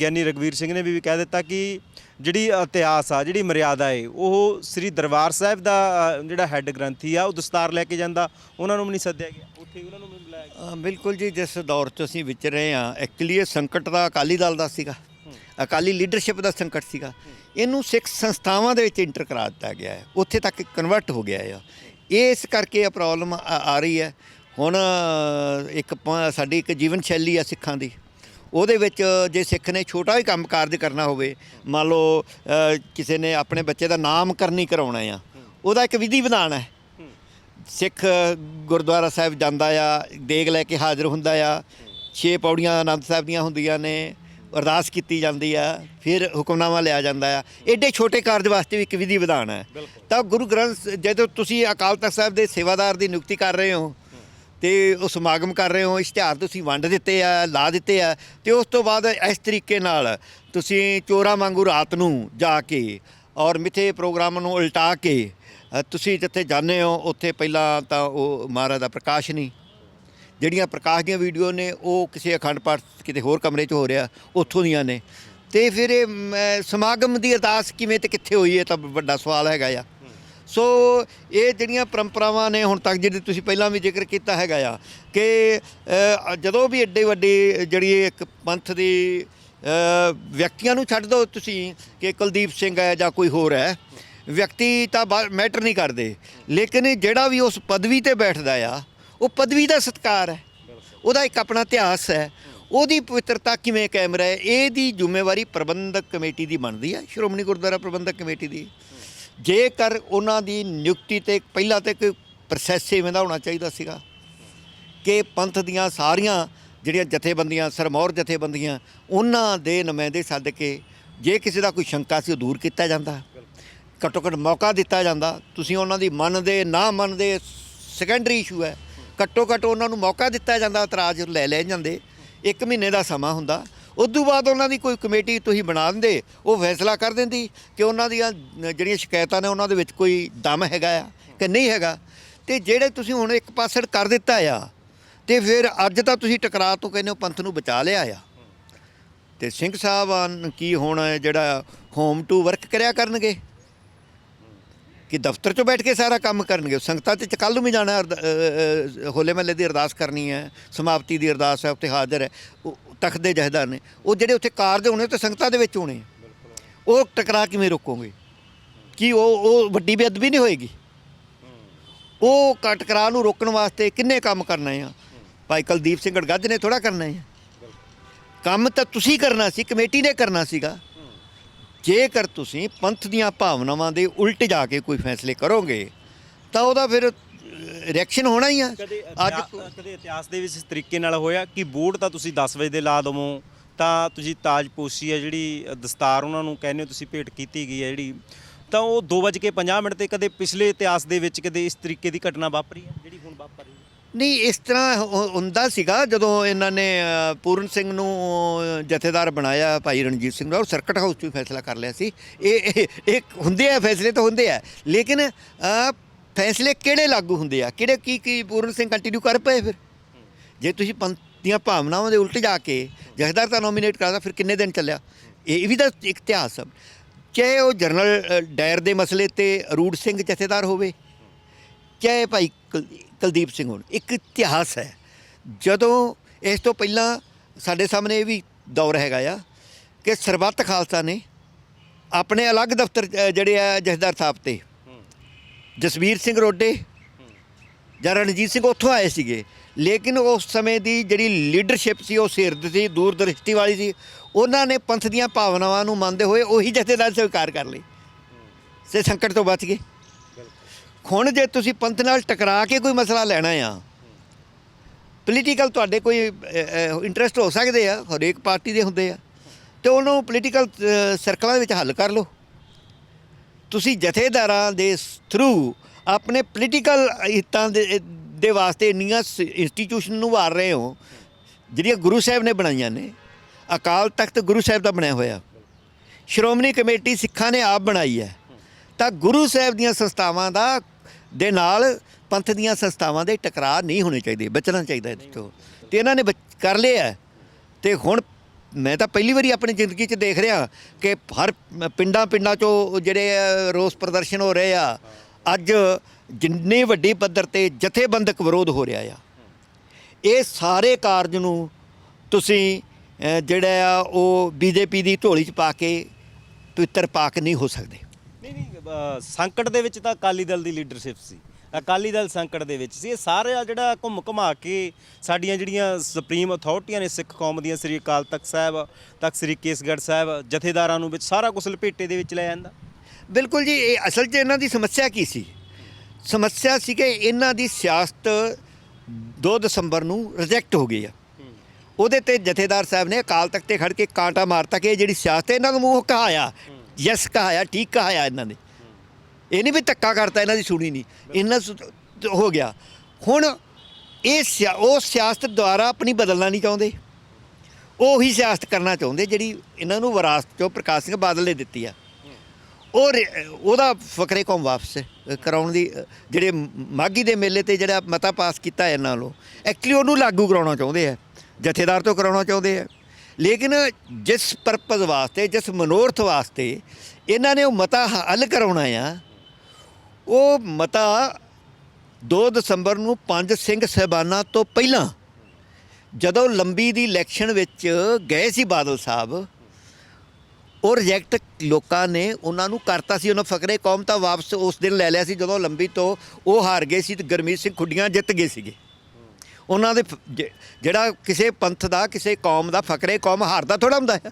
ਗਿਆਨੀ ਰਗਵੀਰ ਸਿੰਘ ਨੇ ਵੀ ਕਹਿ ਦਿੱਤਾ ਕਿ ਜਿਹੜੀ ਇਤਿਹਾਸ ਆ, ਜਿਹੜੀ ਮਰਿਆਦਾ ਏ, ਉਹ ਸ੍ਰੀ ਦਰਬਾਰ ਸਾਹਿਬ ਦਾ ਜਿਹੜਾ ਹੈੱਡ ਗ੍ਰੰਥੀ ਆ, ਉਹ ਦਸਤਾਰ ਲੈ ਕੇ ਜਾਂਦਾ। ਉਹਨਾਂ ਨੂੰ ਵੀ ਨਹੀਂ ਸੱਦਿਆ ਗਿਆ। ਉੱਥੇ ਉਹਨਾਂ ਨੂੰ ਵੀ ਬੁਲਾਇਆ ਬਿਲਕੁਲ ਜੀ, ਜਿਸ ਦੌਰ 'ਚ ਅਸੀਂ ਵਿਚਰ ਰਹੇ ਹਾਂ, ਐਕਚੁਅਲੀ ਇਹ ਸੰਕਟ ਦਾ ਅਕਾਲੀ ਦਲ ਦਾ ਸੀਗਾ। ਅਕਾਲੀ ਲੀਡਰਸ਼ਿਪ ਦਾ ਸੰਕਟ ਸੀਗਾ। ਇਹਨੂੰ ਸਿੱਖ ਸੰਸਥਾਵਾਂ ਦੇ ਵਿੱਚ ਇੰਟਰ ਕਰਾ ਦਿੱਤਾ ਗਿਆ ਹੈ। ਉੱਥੇ ਤੱਕ ਕਨਵਰਟ ਹੋ ਗਿਆ ਹੈ ਇਸ ਕਰਕੇ ਇਹ ਪ੍ਰੋਬਲਮ ਆ ਆ ਰਹੀ ਹੈ। ਹੁਣ ਇੱਕ ਸਾਡੀ ਇੱਕ ਜੀਵਨ ਸ਼ੈਲੀ ਆ ਸਿੱਖਾਂ ਦੀ। ਉਹਦੇ ਵਿੱਚ ਜੇ ਸਿੱਖ ਨੇ ਛੋਟਾ ਹੀ ਕੰਮ ਕਾਰਜ ਕਰਨਾ ਹੋਵੇ, ਮੰਨ ਲਓ ਕਿਸੇ ਨੇ ਆਪਣੇ ਬੱਚੇ ਦਾ ਨਾਮਕਰਨ ਹੀ ਕਰਾਉਣਾ ਆ, ਉਹਦਾ ਇੱਕ ਵਿਧੀ ਵਿਧਾਨ ਹੈ। ਸਿੱਖ ਗੁਰਦੁਆਰਾ ਸਾਹਿਬ ਜਾਂਦਾ ਆ, ਦੇਗ ਲੈ ਕੇ ਹਾਜ਼ਰ ਹੁੰਦਾ ਆ। ਛੇ ਪੌੜੀਆਂ ਆਨੰਦ ਸਾਹਿਬ ਦੀਆਂ ਹੁੰਦੀਆਂ ਨੇ। ਅਰਦਾਸ ਕੀਤੀ ਜਾਂਦੀ ਆ ਫਿਰ ਹੁਕਮਨਾਮਾ ਲਿਆ ਜਾਂਦਾ ਆ। ਐਡੇ ਛੋਟੇ ਕਾਰਜ ਵਾਸਤੇ ਵੀ ਇੱਕ ਵਿਧੀ ਵਿਧਾਨ ਹੈ। ਤਾਂ ਗੁਰੂ ਗ੍ਰੰਥ ਜਦੋਂ ਤੁਸੀਂ ਅਕਾਲ ਤਖਤ ਸਾਹਿਬ ਦੇ ਸੇਵਾਦਾਰ ਦੀ ਨਿਯੁਕਤੀ ਕਰ ਰਹੇ ਹੋ ਤੇ ਉਹ ਸਮਾਗਮ ਕਰ ਰਹੇ ਹੋ ਇਸ਼ਤਿਹਾਰ ਤੁਸੀਂ ਵੰਡ ਦਿੱਤੇ ਆ ਲਾ ਦਿੱਤੇ ਆ ਤੇ ਉਸ ਤੋਂ ਬਾਅਦ ਇਸ ਤਰੀਕੇ ਨਾਲ ਤੁਸੀਂ ਚੋਰਾਂ ਵਾਂਗੂ ਰਾਤ ਨੂੰ ਜਾ ਕੇ ਔਰ ਮਿੱਥੇ ਪ੍ਰੋਗਰਾਮ ਨੂੰ ਉਲਟਾ ਕੇ ਤੁਸੀਂ ਜਿੱਥੇ ਜਾਂਦੇ ਹੋ ਉੱਥੇ ਪਹਿਲਾਂ ਤਾਂ ਉਹ ਮਹਾਰਾਜ ਦਾ ਪ੍ਰਕਾਸ਼ ਨਹੀਂ। ਜਿਹੜੀਆਂ ਪ੍ਰਕਾਸ਼ ਦੀਆਂ ਵੀਡੀਓ ਨੇ ਉਹ ਕਿਸੇ ਅਖੰਡ ਪਾਠ ਕਿਤੇ ਹੋਰ ਕਮਰੇ 'ਚ ਹੋ ਰਿਹਾ ਉੱਥੋਂ ਦੀਆਂ ਨੇ। ਤੇ ਫਿਰ ਇਹ ਮ, ਸਮਾਗਮ ਦੀ ਅਰਦਾਸ ਕਿਵੇਂ ਤੇ ਕਿੱਥੇ ਹੋਈ ਇਹ ਤਾਂ ਵੱਡਾ ਸਵਾਲ ਹੈਗਾ ਆ। ਸੋ ਇਹ ਜਿਹੜੀਆਂ ਪਰੰਪਰਾਵਾਂ ਨੇ ਹੁਣ ਤੱਕ ਜਿਹੜੀ ਤੁਸੀਂ ਪਹਿਲਾਂ ਵੀ ਜ਼ਿਕਰ ਕੀਤਾ ਹੈਗਾ ਆ ਕਿ ਅ, ਜਦੋਂ ਵੀ ਐਡੇ ਵੱਡੇ ਜਿਹੜੀ ਇੱਕ ਪੰਥ ਦੀ ਅ, ਵਿਅਕਤੀਆਂ ਨੂੰ ਛੱਡ ਦਿਓ ਤੁਸੀਂ ਕਿ ਕੁਲਦੀਪ ਸਿੰਘ ਹੈ ਜਾਂ ਕੋਈ ਹੋਰ ਹੈ ਵਿਅਕਤੀ ਤਾਂ ਮੈਟਰ ਨਹੀਂ ਕਰਦੇ। ਲੇਕਿਨ ਜਿਹੜਾ ਵੀ ਉਸ ਪਦਵੀ ਤੇ ਬੈਠਦਾ ਆ ਉਹ ਪਦਵੀ ਦਾ ਸਤਕਾਰ ਹੈ। ਉਹਦਾ ਇੱਕ ਆਪਣਾ ਇਤਿਹਾਸ ਹੈ। ਉਹਦੀ ਪਵਿੱਤਰਤਾ ਕਿਵੇਂ ਕਾਇਮ ਰਹੇ, ਇਹਦੀ ਜ਼ਿੰਮੇਵਾਰੀ ਪ੍ਰਬੰਧਕ ਕਮੇਟੀ ਦੀ ਬਣਦੀ ਹੈ। ਸ਼੍ਰੋਮਣੀ ਗੁਰਦੁਆਰਾ ਪ੍ਰਬੰਧਕ ਕਮੇਟੀ ਦੀ। ਜੇਕਰ ਉਹਨਾਂ ਦੀ ਨਿਯੁਕਤੀ ਤੇ ਪਹਿਲਾਂ ਤੇ ਕੋਈ ਪ੍ਰੋਸੈਸ ਇਵੇਂ ਦਾ ਹੋਣਾ ਚਾਹੀਦਾ ਸੀਗਾ ਕਿ ਪੰਥ ਦੀਆਂ ਸਾਰੀਆਂ ਜਿਹੜੀਆਂ ਜਥੇਬੰਦੀਆਂ, ਸਰਮੌਰ ਜਥੇਬੰਦੀਆਂ, ਉਹਨਾਂ ਦੇ ਨੁਮਾਇੰਦੇ ਸੱਦ ਕੇ ਜੇ ਕਿਸੇ ਦਾ ਕੋਈ ਸ਼ੰਕਾ ਸੀ ਉਹ ਦੂਰ ਕੀਤਾ ਜਾਂਦਾ। ਘੱਟੋ ਘੱਟ ਮੌਕਾ ਦਿੱਤਾ ਜਾਂਦਾ। ਤੁਸੀਂ ਉਹਨਾਂ ਦੀ ਮੰਨਦੇ, ਨਾ ਮੰਨਦੇ ਸੈਕੰਡਰੀ ਇਸ਼ੂ ਹੈ। ਘੱਟੋ ਘੱਟ ਉਹਨਾਂ ਨੂੰ ਮੌਕਾ ਦਿੱਤਾ ਜਾਂਦਾ ਇਤਰਾਜ਼ ਲੈ ਲੈ ਜਾਂਦੇ। ਇੱਕ ਮਹੀਨੇ ਦਾ ਸਮਾਂ ਹੁੰਦਾ। ਉਸ ਤੋਂ ਬਾਅਦ ਉਹਨਾਂ ਦੀ ਕੋਈ ਕਮੇਟੀ ਤੁਸੀਂ ਬਣਾ ਦਿੰਦੇ, ਉਹ ਫੈਸਲਾ ਕਰ ਦਿੰਦੀ ਕਿ ਉਹਨਾਂ ਦੀਆਂ ਜਿਹੜੀਆਂ ਸ਼ਿਕਾਇਤਾਂ ਨੇ ਉਹਨਾਂ ਦੇ ਵਿੱਚ ਕੋਈ ਦਮ ਹੈਗਾ ਆ ਕਿ ਨਹੀਂ ਹੈਗਾ। ਤੇ ਜਿਹੜੇ ਤੁਸੀਂ ਹੁਣ ਇੱਕ ਪਾਸੜ ਕਰ ਦਿੱਤਾ ਆ, ਤੇ ਫਿਰ ਅੱਜ ਤਾਂ ਤੁਸੀਂ ਟਕਰਾਅ ਤੋਂ ਕਹਿੰਦੇ ਹੋ ਪੰਥ ਨੂੰ ਬਚਾ ਲਿਆ ਆ। ਤੇ ਸਿੰਘ ਸਾਹਿਬਾਨ ਕੀ ਹੁਣ ਜਿਹੜਾ ਹੋਮ ਟੂ ਵਰਕ ਕਰਿਆ ਕਰਨਗੇ? ਕਿ ਦਫ਼ਤਰ 'ਚੋਂ ਬੈਠ ਕੇ ਸਾਰਾ ਕੰਮ ਕਰਨਗੇ। ਸੰਗਤਾਂ 'ਚ ਕੱਲ੍ਹ ਨੂੰ ਵੀ ਜਾਣਾ ਅਰਦਾ- ਹੋਲੇ ਮਹੱਲੇ ਦੀ ਅਰਦਾਸ ਕਰਨੀ ਹੈ। ਸਮਾਪਤੀ ਦੀ ਅਰਦਾਸ ਹੈ, ਉੱਥੇ ਹਾਜ਼ਰ ਹੈ। ਉਹ ਤਖਤ ਦੇ ਜਹੇਦਾਰ ਨੇ। ਉਹ ਜਿਹੜੇ ਉੱਥੇ ਕਾਰਜ ਹੋਣੇ, ਉਹ ਤੇ ਸੰਗਤਾਂ ਦੇ ਵਿੱਚ ਹੋਣੇ ਉਹ ਟਕਰਾ ਕਿਵੇਂ ਰੋਕੋਗੇ? ਕਿ ਉਹ ਉਹ ਵੱਡੀ ਬੇਅਦਬੀ ਨਹੀਂ ਹੋਏਗੀ? ਉਹ ਕ- ਟਕਰਾਅ ਨੂੰ ਰੋਕਣ ਵਾਸਤੇ ਕਿੰਨੇ ਕੰਮ ਕਰਨੇ ਆ? ਭਾਈ ਕੁਲਦੀਪ ਸਿੰਘ ਗੜਗੱਜ ਨੇ ਥੋੜਾ ਕਰਨਾ ਹੈ ਕੰਮ ਤਾਂ ਤੁਸੀਂ ਕਰਨਾ ਸੀ, ਕਮੇਟੀ ਨੇ ਕਰਨਾ ਸੀਗਾ। ਜੇਕਰ ਤੁਸੀਂ ਪੰਥ ਦੀਆਂ ਭਾਵਨਾਵਾਂ ਦੇ ਉਲਟ ਜਾ ਕੇ ਕੋਈ ਫੈਸਲੇ ਕਰੋਗੇ ਤਾਂ ਉਹਦਾ ਫਿਰ ਰਿਐਕਸ਼ਨ ਹੋਣਾ ਹੀ ਆ। ਅੱਜ ਕਦੇ ਇਤਿਹਾਸ ਦੇ ਵਿੱਚ ਇਸ ਤਰੀਕੇ ਨਾਲ ਹੋਇਆ ਕਿ ਬੋਰਡ ਤਾਂ ਤੁਸੀਂ 10 ਵਜੇ ਦੇ ਲਾ ਦਵੋ ਤਾਂ ਤੁਸੀਂ ਤਾਜਪੋਸ਼ੀ ਹੈ ਜਿਹੜੀ ਦਸਤਾਰ ਉਹਨਾਂ ਨੂੰ ਕਹਿੰਦੇ ਹੋ ਤੁਸੀਂ ਭੇਟ ਕੀਤੀ ਗਈ ਹੈ ਜਿਹੜੀ ਤਾਂ ਉਹ 2:50 ਮਿੰਟ ਤੇ ਕਦੇ ਪਿਛਲੇ ਇਤਿਹਾਸ ਦੇ ਵਿੱਚ ਕਦੇ ਇਸ ਤਰੀਕੇ ਦੀ ਘਟਨਾ ਵਾਪਰੀ ਹੈ ਜਿਹੜੀ ਹੁਣ ਵਾਪਰ? ਰਹੀ ਨਹੀਂ ਇਸ ਤਰ੍ਹਾਂ ਹੁ- ਹੁੰਦਾ ਸੀਗਾ ਜਦੋਂ ਇਹਨਾਂ ਨੇ ਅ, ਪੂਰਨ ਸਿੰਘ ਨੂੰ ਜਥੇਦਾਰ ਬਣਾਇਆ ਭਾਈ ਰਣਜੀਤ ਸਿੰਘ ਦਾ ਉਹ ਸਰਕਟ ਹਾਊਸ 'ਚ ਵੀ ਫੈਸਲਾ ਕਰ ਲਿਆ ਸੀ। ਇਹ ਇਹ- ਇਹ ਹੁੰਦੇ ਆ ਫੈਸਲੇ ਤਾਂ ਹੁੰਦੇ ਆ ਲੇਕਿਨ ਅ, ਫੈਸਲੇ ਕਿਹੜੇ ਲਾਗੂ ਹੁੰਦੇ ਆ? ਕਿਹੜੇ ਕੀ ਕੀ ਪੂਰਨ ਸਿੰਘ ਕੰਟੀਨਿਊ ਕਰ ਪਏ ਫਿਰ? ਜੇ ਤੁਸੀਂ ਪੰਥ ਦੀਆਂ ਭਾਵਨਾਵਾਂ ਦੇ ਉਲਟ ਜਾ ਕੇ ਜਥੇਦਾਰ ਤਾਂ ਨੋਮੀਨੇਟ ਕਰਦਾ ਫਿਰ ਕਿੰਨੇ ਦਿਨ ਚੱਲਿਆ? ਇਹ ਵੀ ਤਾਂ ਇੱਕ ਇਤਿਹਾਸ ਹੈ ਚਾਹੇ ਉਹ ਜਨਰਲ ਅ, ਡਾਇਰ ਦੇ ਮਸਲੇ ਤੇ ਰੂੜ ਸਿੰਘ ਜਥੇਦਾਰ ਹੋਵੇ ਚਾਹੇ ਭਾਈ ਕੁਲ- ਕੁਲਦੀਪ ਸਿੰਘ ਹੁਣ। ਇੱਕ ਇਤਿਹਾਸ ਹੈ। ਜਦੋਂ ਇਸ ਤੋਂ ਪਹਿਲਾਂ ਸਾਡੇ ਸਾਹਮਣੇ ਇਹ ਵੀ ਦੌਰ ਹੈਗਾ ਆ ਕਿ ਸਰਬੱਤ ਖਾਲਸਾ ਨੇ ਆਪਣੇ ਅਲੱਗ ਦਫ਼ਤਰ ਅ, ਜਿਹੜੇ ਆ ਜਥੇਦਾਰ ਸਾਹਿਬ ਤੇ ਜਸਵੀਰ ਸਿੰਘ ਰੋਡੇ ਜਾਂ ਰਣਜੀਤ ਸਿੰਘ ਉੱਥੋਂ ਆਏ ਸੀਗੇ। ਲੇਕਿਨ ਉਸ ਸਮੇਂ ਦੀ ਜਿਹੜੀ ਲੀਡਰਸ਼ਿਪ ਸੀ ਉਹ ਸਿਰਦ ਸੀ ਦੂਰਦ੍ਰਿਸ਼ਟੀ ਵਾਲੀ ਸੀ। ਉਹਨਾਂ ਨੇ ਪੰਥ ਦੀਆਂ ਭਾਵਨਾਵਾਂ ਨੂੰ ਮੰਨਦੇ ਹੋਏ ਉਹੀ ਜਥੇਦਾਰ ਸਵੀਕਾਰ ਕਰ ਲਈ। ਸੇ ਸੰਕਟ ਤੋਂ ਬਚ ਗਏ। ਹੁਣ ਜੇ ਤੁਸੀਂ ਪੰਥ ਨਾਲ ਟਕਰਾ ਕੇ ਕੋਈ ਮਸਲਾ ਲੈਣਾ ਆ ਪੋਲੀਟੀਕਲ ਤੁਹਾਡੇ ਕੋਈ ਇੰਟਰਸਟ ਹੋ ਸਕਦੇ ਆ, ਹਰੇਕ ਪਾਰਟੀ ਦੇ ਹੁੰਦੇ ਆ, ਤੇ ਉਹਨੂੰ ਪੋਲੀਟੀਕਲ ਸਰਕਲਾਂ ਦੇ ਵਿੱਚ ਹੱਲ ਕਰ ਲਓ। ਤੁਸੀਂ ਜਥੇਦਾਰਾਂ ਦੇ ਥਰੂ ਆਪਣੇ ਪੋਲੀਟੀਕਲ ਹਿੱਤਾਂ ਦੇ ਦੇ ਵਾਸਤੇ ਇੰਨੀਆਂ ਇੰਸਟੀਟਿਊਸ਼ਨ ਨੂੰ ਵਾਰ ਰਹੇ ਹੋ, ਜਿਹੜੀਆਂ ਗੁਰੂ ਸਾਹਿਬ ਨੇ ਬਣਾਈਆਂ ਨੇ। ਅਕਾਲ ਤਖਤ ਗੁਰੂ ਸਾਹਿਬ ਦਾ ਬਣਿਆ ਹੋਇਆ। ਸ਼੍ਰੋਮਣੀ ਕਮੇਟੀ ਸਿੱਖਾਂ ਨੇ ਆਪ ਬਣਾਈ ਹੈ। ਤਾਂ ਗੁਰੂ ਸਾਹਿਬ ਦੀਆਂ ਸੰਸਥਾਵਾਂ ਦਾ ਦੇ ਨਾਲ ਪੰਥ ਦੀਆਂ ਸੰਸਥਾਵਾਂ ਦੇ ਟਕਰਾਅ ਨਹੀਂ ਹੋਣੇ ਚਾਹੀਦੇ, ਬਚਣਾ ਚਾਹੀਦਾ ਇਹਦੇ ਤੋਂ। ਤੇ ਇਹਨਾਂ ਨੇ ਬਚ- ਕਰ ਲਿਆ ਹੈ। ਤੇ ਹੁਣ ਮੈਂ ਤਾਂ ਪਹਿਲੀ ਵਾਰੀ ਆਪਣੀ ਜ਼ਿੰਦਗੀ 'ਚ ਦੇਖ ਰਿਹਾ ਕਿ ਹਰ ਪਿੰਡਾਂ ਪਿੰਡਾਂ 'ਚੋਂ ਜਿਹੜੇ ਰੋਸ ਪ੍ਰਦਰਸ਼ਨ ਹੋ ਰਹੇ ਆ, ਅੱਜ ਜਿੰਨੇ ਵੱਡੀ ਪੱਧਰ ਤੇ ਜਥੇਬੰਦਕ ਵਿਰੋਧ ਹੋ ਰਿਹਾ ਆ। ਇਹ ਸਾਰੇ ਕਾਰਜ ਨੂੰ ਤੁਸੀਂ ਜਿਹੜਾ ਆ ਉਹ ਬੀਜੇਪੀ ਦੀ ਢੋਲੀ 'ਚ ਪਾ ਕੇ ਪਵਿੱਤਰ ਪਾਕ ਨਹੀਂ ਹੋ ਸਕਦੇ। ਸੰਕਟ ਦੇ ਵਿੱਚ ਤਾਂ ਅਕਾਲੀ ਦਲ ਦੀ ਲੀਡਰਸ਼ਿਪ ਸੀ। ਅਕਾਲੀ ਦਲ ਸੰਕਟ ਦੇ ਵਿੱਚ ਸੀ। ਇਹ ਸਾਰੇ ਆ ਜਿਹੜਾ ਘੁੰਮ ਘੁਮਾ ਕੇ ਸਾਡੀਆਂ ਜਿਹੜੀਆਂ ਸੁਪਰੀਮ ਅਥਾਰਟੀਆਂ ਨੇ ਸਿੱਖ ਕੌਮ ਦੀਆਂ ਸ੍ਰੀ ਅਕਾਲ ਤਖਤ ਸਾਹਿਬ ਤਖਤ ਸ੍ਰੀ ਕੇਸਗੜ੍ਹ ਸਾਹਿਬ ਜਥੇਦਾਰਾਂ ਨੂੰ ਵਿੱਚ ਸਾਰਾ ਕੁਝ ਲਪੇਟੇ ਦੇ ਵਿੱਚ ਲੈ ਜਾਂਦਾ। ਬਿਲਕੁਲ ਜੀ ਇਹ ਅਸਲ 'ਚ ਇਹਨਾਂ ਦੀ ਸਮੱਸਿਆ ਕੀ ਸੀ? ਸਮੱਸਿਆ ਸੀ ਕਿ ਇਹਨਾਂ ਦੀ ਸਿਆਸਤ 2 ਦਸੰਬਰ ਨੂੰ ਰਿਜੈਕਟ ਹੋ ਗਈ ਆ। ਉਹਦੇ ਤੇ ਜਥੇਦਾਰ ਸਾਹਿਬ ਨੇ ਅਕਾਲ ਤਖਤ ਤੇ ਖੜ ਕੇ ਕਾਂਟਾ ਮਾਰਤਾ ਕਿ ਇਹ ਜਿਹੜੀ ਸਿਆਸਤ ਹੈ ਇਹਨਾਂ ਨੂੰ ਮੂੰਹ ਕਹਾਇਆ ਯੈਸ ਕਹਾਇਆ ਠੀਕ ਕਹਾਇਆ ਇਹਨਾਂ ਨੇ। ਇਹ ਨਹੀਂ ਵੀ ਧੱਕਾ ਕਰਤਾ, ਇਹਨਾਂ ਦੀ ਸੁਣੀ ਨਹੀਂ। ਇਹਨਾਂ ਸੁ- ਹੋ ਗਿਆ। ਹੁਣ ਇਹ ਸਿਆ- ਉਹ ਸਿਆਸਤ ਦੁਆਰਾ ਆਪਣੀ ਬਦਲਣਾ ਨਹੀਂ ਚਾਹੁੰਦੇ। ਉਹ ਹੀ ਸਿਆਸਤ ਕਰਨਾ ਚਾਹੁੰਦੇ, ਜਿਹੜੀ ਇਹਨਾਂ ਨੂੰ ਵਿਰਾਸਤ ਚੋਂ ਪ੍ਰਕਾਸ਼ ਸਿੰਘ ਬਾਦਲ ਨੇ ਦਿੱਤੀ ਆ। ਉਹ ਉਹਦਾ ਫਕਰੇ ਕੌਮ ਵਾਪਸ ਕਰਾਉਣ ਦੀ ਜਿਹੜੇ ਮ- ਮਾਘੀ ਦੇ ਮੇਲੇ ਤੇ ਜਿਹੜਾ ਮਤਾ ਪਾਸ ਕੀਤਾ ਇਹਨਾਂ ਵੱਲੋਂ ਐਕਚੁਅਲੀ ਉਹਨੂੰ ਲਾਗੂ ਕਰਾਉਣਾ ਚਾਹੁੰਦੇ ਆ। ਜਥੇਦਾਰ ਤੋਂ ਕਰਾਉਣਾ ਚਾਹੁੰਦੇ ਆ। ਲੇਕਿਨ ਜਿਸ ਪਰਪਸ ਵਾਸਤੇ, ਜਿਸ ਮਨੋਰਥ ਵਾਸਤੇ ਇਹਨਾਂ ਨੇ ਉਹ ਮਤਾ ਹੱਲ ਕਰਾਉਣਾ ਆ ਉਹ ਮਤਾ 2 ਦਸੰਬਰ ਨੂੰ ਪੰਜ ਸਿੰਘ ਸਹਿਬਾਨਾਂ ਤੋਂ ਪਹਿਲਾਂ, ਜਦੋਂ ਲੰਬੀ ਦੀ ਇਲੈਕਸ਼ਨ ਵਿੱਚ ਗਏ ਸੀ ਬਾਦਲ ਸਾਹਿਬ, ਉਹ ਰਿਜੈਕਟ ਲੋਕਾਂ ਨੇ ਉਹਨਾਂ ਨੂੰ ਕਰਤਾ ਸੀ, ਉਹਨਾਂ ਫਕਰੇ ਕੌਮ ਤਾਂ ਵਾਪਸ ਉਸ ਦਿਨ ਲੈ ਲਿਆ ਸੀ, ਜਦੋਂ ਲੰਬੀ ਤੋਂ ਉਹ ਹਾਰ ਗਏ ਸੀ ਤੇ ਗਰਮੀਤ ਸਿੰਘ ਖੁੱਡੀਆਂ ਜਿੱਤ ਗਏ ਸੀਗੇ। ਉਹਨਾਂ ਦੇ ਫ- ਜਿਹੜਾ ਕਿਸੇ ਪੰਥ ਦਾ, ਕਿਸੇ ਕੌਮ ਦਾ ਫਕਰੇ ਕੌਮ ਹਾਰਦਾ ਥੋੜਾ ਹੁੰਦਾ ਹੈ।